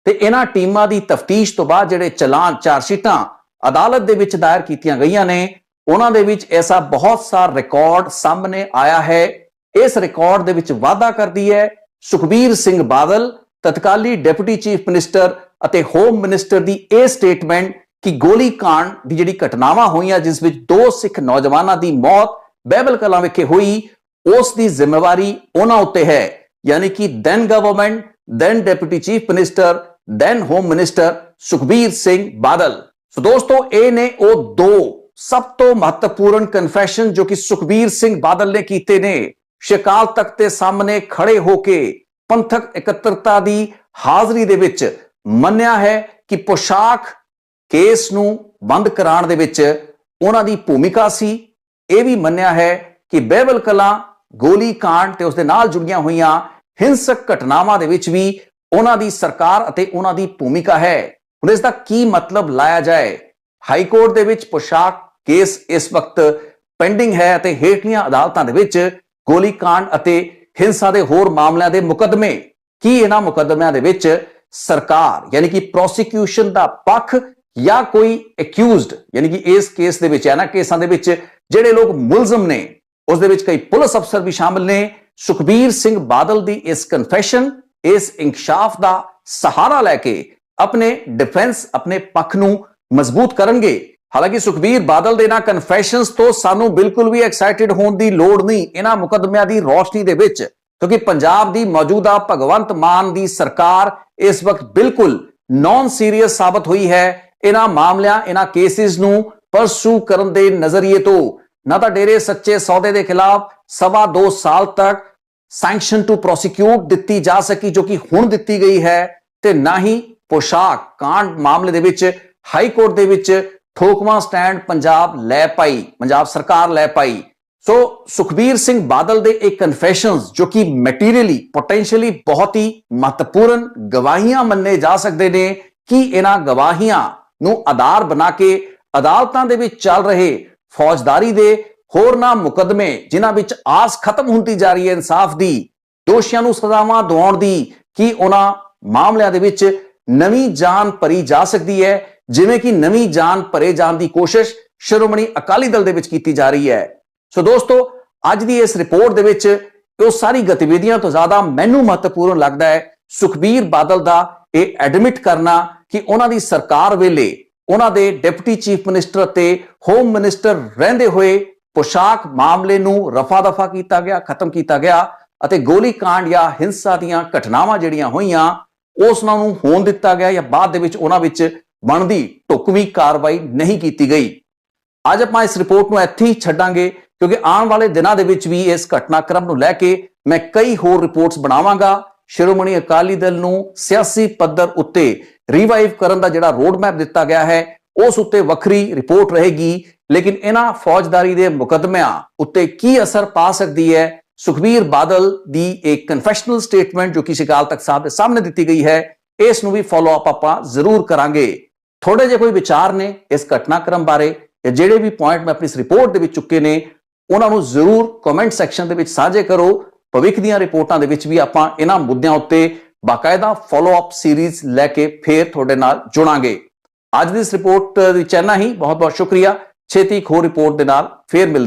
ਤੇ ਇਹਨਾਂ ਟੀਮਾਂ ਦੀ ਤਫਤੀਸ਼ ਤੋਂ ਬਾਅਦ ਜਿਹੜੇ ਚਲਾਨ ਚਾਰਜਸ਼ੀਟਾਂ ਅਦਾਲਤ ਦੇ ਵਿੱਚ ਦਾਇਰ ਕੀਤੀਆਂ ਗਈਆਂ ਨੇ, ਉਹਨਾਂ ਦੇ ਵਿੱਚ ਐਸਾ ਬਹੁਤ ਸਾਰਾ ਰਿਕਾਰਡ ਸਾਹਮਣੇ ਆਇਆ ਹੈ। ਇਸ ਰਿਕਾਰਡ ਦੇ ਵਿੱਚ ਵਾਅਦਾ ਕਰਦੀ ਹੈ ਸੁਖਬੀਰ ਸਿੰਘ ਬਾਦਲ, ਤਤਕਾਲੀ ਡਿਪਟੀ ਚੀਫ ਮਿਨਿਸਟਰ ਅਤੇ ਹੋਮ ਮਿਨਿਸਟਰ ਦੀ ਇਹ ਸਟੇਟਮੈਂਟ ਕਿ ਗੋਲੀ ਕਾਂਡ ਦੀ ਜਿਹੜੀ ਘਟਨਾਵਾਂ ਹੋਈਆਂ, ਜਿਸ ਵਿੱਚ ਦੋ ਸਿੱਖ ਨੌਜਵਾਨਾਂ ਦੀ ਮੌਤ ਬਹਿਬਲ ਕਲਾਂ ਵਿਖੇ ਹੋਈ, ਉਸ ਦੀ ਜ਼ਿੰਮੇਵਾਰੀ ਉਹਨਾਂ ਉੱਤੇ ਹੈ। ਯਾਨੀ ਕਿ then government then deputy chief minister then home minister Sukhbir Singh Badal. So ਦੋਸਤੋ, ਇਹ ਨੇ ਉਹ ਦੋ ਸਭ ਤੋਂ ਮਹੱਤਵਪੂਰਨ ਕਨਫੈਸ਼ਨ ਜੋ ਕਿ ਸੁਖਬੀਰ ਸਿੰਘ ਬਾਦਲ ਨੇ ਕੀਤੇ ਨੇ। ਸ਼ਿਕਾਲ ਤਖਤ ਦੇ ਸਾਹਮਣੇ ਖੜੇ ਹੋ ਕੇ ਪੰਥਕ ਇਕੱਤਰਤਾ ਦੀ ਹਾਜ਼ਰੀ ਦੇ ਵਿੱਚ ਮੰਨਿਆ ਹੈ ਕਿ ਪੋਸ਼ਾਕ ਕੇਸ ਨੂੰ ਬੰਦ ਕਰਾਉਣ ਦੇ ਵਿੱਚ ਉਹਨਾਂ ਦੀ ਭੂਮਿਕਾ ਸੀ। ਇਹ ਵੀ ਮੰਨਿਆ ਹੈ ਕਿ ਬਹਿਬਲ ਕਲਾਂ, ਗੋਲੀ ਕਾਂਡ ਤੇ ਉਸ ਦੇ ਨਾਲ ਜੁੜੀਆਂ ਹੋਈਆਂ ਹਿੰਸਕ ਘਟਨਾਵਾਂ ਦੇ ਵਿੱਚ ਵੀ ਉਹਨਾਂ ਦੀ ਸਰਕਾਰ ਅਤੇ ਉਹਨਾਂ ਦੀ ਭੂਮਿਕਾ ਹੈ। ਹੁਣ ਇਸ ਦਾ ਕੀ ਮਤਲਬ ਲਾਇਆ ਜਾਏ? ਹਾਈ ਕੋਰਟ ਦੇ ਵਿੱਚ ਪੋਸ਼ਾਕ ਕੇਸ ਇਸ ਵਕਤ ਪੈਂਡਿੰਗ ਹੈ ਅਤੇ ਹੇਠਲੀਆਂ ਅਦਾਲਤਾਂ ਦੇ ਵਿੱਚ ਗੋਲੀ ਕਾਂਡ ਅਤੇ ਹਿੰਸਾ ਦੇ ਹੋਰ ਮਾਮਲਿਆਂ ਦੇ ਮੁਕੱਦਮੇ। ਕੀ ਇਹਨਾਂ ਮੁਕੱਦਮਿਆਂ ਦੇ ਵਿੱਚ ਸਰਕਾਰ, ਯਾਨੀ ਕਿ ਪ੍ਰੋਸੀਕਿਊਸ਼ਨ ਦਾ ਪੱਖ ਜਾਂ ਕੋਈ ਅਕਿਊਜ਼ਡ ਯਾਨੀ ਕਿ ਇਸ ਕੇਸ ਦੇ ਵਿੱਚ ਇਹਨਾਂ ਕੇਸਾਂ ਦੇ ਵਿੱਚ ਜਿਹੜੇ ਲੋਕ ਮੁਲਜ਼ਮ ਨੇ, ਉਸ ਦੇ ਵਿੱਚ ਕਈ ਪੁਲਿਸ ਅਫਸਰ ਵੀ ਸ਼ਾਮਲ ਨੇ। ਸੁਖਬੀਰ ਸਿੰਘ ਬਾਦਲ ਦੀ ਇਸ ਕਨਫੈਸ਼ਨ ਇਸ ਇਨਕਸ਼ਾਫ ਦਾ ਸਹਾਰਾ ਲੈ ਕੇ ਆਪਣੇ ਡਿਫੈਂਸ ਆਪਣੇ ਪੱਖ ਨੂੰ ਮਜ਼ਬੂਤ ਕਰਨਗੇ। ਹਾਲਾਂਕਿ ਸੁਖਬੀਰ ਬਾਦਲ ਦੇ ਨਾਲ ਕਨਫੈਸ਼ਨਸ ਤੋਂ ਸਾਨੂੰ ਬਿਲਕੁਲ ਵੀ ਐਕਸਾਈਟਿਡ ਹੋਣ ਦੀ ਲੋੜ ਨਹੀਂ, ਇਹਨਾਂ ਮੁਕੱਦਮਿਆਂ ਦੀ ਰੌਸ਼ਨੀ ਦੇ ਵਿੱਚ। ਕਿਉਂਕਿ ਪੰਜਾਬ ਦੀ ਮੌਜੂਦਾ ਭਗਵੰਤ ਮਾਨ ਦੀ ਸਰਕਾਰ ਇਸ ਵਕਤ ਬਿਲਕੁਲ ਨਾਨ ਸੀਰੀਅਸ ਸਾਬਤ ਹੋਈ ਹੈ। ਇਹਨਾਂ ਮਾਮਲਿਆਂ, ਇਹਨਾਂ ਕੇਸਿਸ ਨੂੰ ਪਰਸੂ ਕਰਨ ਦੇ ਨਜ਼ਰੀਏ ਤੋਂ ਨਾ ਤਾਂ ਡੇਰੇ ਸੱਚੇ ਸੌਦੇ ਦੇ ਖਿਲਾਫ ਸਵਾ 2 ਸਾਲ ਤੱਕ ਸੈਂਕਸ਼ਨ ਟੂ ਪ੍ਰੋਸੀਕਿਊਟ ਦਿੱਤੀ ਜਾ ਸਕੀ ਜੋ ਕਿ ਹੁਣ ਦਿੱਤੀ ਗਈ ਹੈ ਤੇ ਨਾ ਹੀ ਪੋਸ਼ਾਕ ਕਾਂਡ ਮਾਮਲੇ ਦੇ ਵਿੱਚ ਹਾਈ ਕੋਰਟ ਦੇ ਵਿੱਚ ਠੋਕਵਾਂ ਸਟੈਂਡ ਪੰਜਾਬ ਲੈ ਪਾਈ, ਪੰਜਾਬ ਸਰਕਾਰ ਲੈ ਪਾਈ। ਸੋ ਸੁਖਬੀਰ ਸਿੰਘ ਬਾਦਲ ਦੇ ਇਹ ਕਨਫੈਸ਼ਨਸ ਜੋ ਕਿ ਮਟੀਰੀਅਲੀ ਪੋਟੈਂਸ਼ੀਅਲੀ ਬਹੁਤ ਹੀ ਮਹੱਤਵਪੂਰਨ ਗਵਾਹੀਆਂ ਮੰਨੇ ਜਾ ਸਕਦੇ ਨੇ ਕਿ ਇਹਨਾਂ ਗਵਾਹੀਆਂ ਨੂੰ ਆਧਾਰ ਬਣਾ ਕੇ ਅਦਾਲਤਾਂ ਦੇ ਵਿੱਚ ਚੱਲ ਰਹੇ ਫੌਜਦਾਰੀ ਦੇ ਹੋਰਨਾਂ ਮੁਕਦਮੇ, ਜਿਨ੍ਹਾਂ ਵਿੱਚ ਆਸ ਖਤਮ ਹੁੰਦੀ ਜਾ ਰਹੀ ਹੈ ਇਨਸਾਫ ਦੀ, ਦੋਸ਼ੀਆਂ ਨੂੰ ਸਜ਼ਾਵਾਂ ਦਿਵਾਉਣ ਦੀ, ਕਿ ਉਹਨਾਂ ਮਾਮਲਿਆਂ ਦੇ ਵਿੱਚ ਨਵੀਂ ਜਾਨ ਭਰੀ ਜਾ ਸਕਦੀ ਹੈ? ਜਿਵੇਂ ਕਿ ਨਵੀਂ ਜਾਨ ਭਰੇ ਜਾਣ ਦੀ ਕੋਸ਼ਿਸ਼ ਸ਼੍ਰੋਮਣੀ ਅਕਾਲੀ ਦਲ ਦੇ ਵਿੱਚ ਕੀਤੀ ਜਾ ਰਹੀ ਹੈ। ਸੋ ਦੋਸਤੋ, ਅੱਜ ਦੀ ਇਸ ਰਿਪੋਰਟ ਦੇ ਵਿੱਚ ਉਹ ਸਾਰੀ ਗਤੀਵਿਧੀਆਂ ਤੋਂ ਜ਼ਿਆਦਾ ਮੈਨੂੰ ਮਹੱਤਵਪੂਰਨ ਲੱਗਦਾ ਹੈ ਸੁਖਬੀਰ ਬਾਦਲ ਦਾ ਇਹ ਐਡਮਿਟ ਕਰਨਾ ਕਿ ਉਹਨਾਂ ਦੀ ਸਰਕਾਰ ਵੇਲੇ ਉਹਨਾਂ ਦੇ ਡਿਪਟੀ ਚੀਫ ਮਿਨਿਸਟਰ ਅਤੇ ਹੋਮ ਮਿਨਿਸਟਰ ਰਹਿੰਦੇ ਹੋਏ ਪੋਸ਼ਾਕ ਮਾਮਲੇ ਨੂੰ ਰਫਾ ਦਫਾ ਕੀਤਾ ਗਿਆ, ਖਤਮ ਕੀਤਾ ਗਿਆ ਅਤੇ ਗੋਲੀ ਕਾਂਡ ਜਾਂ ਹਿੰਸਾ ਦੀਆਂ ਘਟਨਾਵਾਂ ਜਿਹੜੀਆਂ ਹੋਈਆਂ, ਉਸ ਨਾਲ ਨੂੰ ਹੋਣ ਦਿੱਤਾ ਗਿਆ ਜਾਂ ਬਾਅਦ ਦੇ ਵਿੱਚ ਉਹਨਾਂ ਵਿੱਚ ਬਣਦੀ ਢੁਕਵੀਂ ਕਾਰਵਾਈ ਨਹੀਂ ਕੀਤੀ ਗਈ। ਅੱਜ ਆਪਾਂ ਇਸ ਰਿਪੋਰਟ ਨੂੰ ਇੱਥੇ ਹੀ ਛੱਡਾਂਗੇ ਕਿਉਂਕਿ ਆਉਣ ਵਾਲੇ ਦਿਨਾਂ ਦੇ ਵਿੱਚ ਵੀ ਇਸ ਘਟਨਾਕ੍ਰਮ ਨੂੰ ਲੈ ਕੇ ਮੈਂ ਕਈ ਹੋਰ ਰਿਪੋਰਟਸ ਬਣਾਵਾਂਗਾ। ਸ਼੍ਰੋਮਣੀ ਅਕਾਲੀ ਦਲ ਨੂੰ ਸਿਆਸੀ ਪੱਧਰ ਉੱਤੇ ਰਿਵਾਈਵ ਕਰਨ ਦਾ ਜਿਹੜਾ ਰੋਡ ਮੈਪ ਦਿੱਤਾ ਗਿਆ ਹੈ, ਉਸ ਉੱਤੇ ਵੱਖਰੀ ਰਿਪੋਰਟ ਰਹੇਗੀ। ਲੇਕਿਨ ਇਹਨਾਂ ਫੌਜਦਾਰੀ ਦੇ ਮੁਕਦਮਿਆਂ ਉੱਤੇ ਕੀ ਅਸਰ ਪਾ ਸਕਦੀ ਹੈ? ਸੁਖਬੀਰ ਬਾਦਲ ਦੀ ਇੱਕ ਕਨਫੈਸ਼ਨਲ ਸਟੇਟਮੈਂਟ ਜੋ ਕਿ ਸ਼ਿਕਾਲ ਤਖਤ ਸਾਹਿਬ ਦੇ ਸਾਹਮਣੇ ਦਿੱਤੀ ਗਈ ਹੈ, ਇਸ ਨੂੰ ਵੀ ਫੋਲੋ ਅਪ ਆਪਾਂ ਜ਼ਰੂਰ ਕਰਾਂਗੇ। ਥੋੜੇ ਜਿਹੇ ਕੋਈ ਵਿਚਾਰ ਨੇ ਇਸ ਘਟਨਾਕ੍ਰਮ ਬਾਰੇ ਜਾਂ ਜਿਹੜੇ ਵੀ ਪੁਆਇੰਟ ਮੈਂ ਆਪਣੀ ਇਸ ਰਿਪੋਰਟ ਦੇ ਵਿੱਚ ਚੁੱਕੇ ਨੇ, ਉਹਨਾਂ ਨੂੰ ਜ਼ਰੂਰ ਕਮੈਂਟ ਸੈਕਸ਼ਨ ਦੇ ਵਿੱਚ ਸਾਂਝੇ ਕਰੋ। ਭਵਿੱਖ ਦੀਆਂ ਰਿਪੋਰਟਾਂ ਦੇ ਵਿੱਚ ਵੀ ਆਪਾਂ ਇਹਨਾਂ ਮੁੱਦਿਆਂ ਉੱਤੇ ਬਾਕਾਇਦਾ ਫੋਲੋ ਅਪ ਸੀਰੀਜ਼ ਲੈ ਕੇ ਫੇਰ ਤੁਹਾਡੇ ਨਾਲ ਜੁੜਾਂਗੇ। ਅੱਜ ਦੀ ਇਸ ਰਿਪੋਰਟ ਵਿੱਚ ਇੰਨਾ ਹੀ। ਬਹੁਤ ਬਹੁਤ ਸ਼ੁਕਰੀਆ। ਛੇਤੀ ਇੱਕ ਹੋਰ ਰਿਪੋਰਟ ਦੇ ਨਾਲ ਫੇਰ ਮਿਲ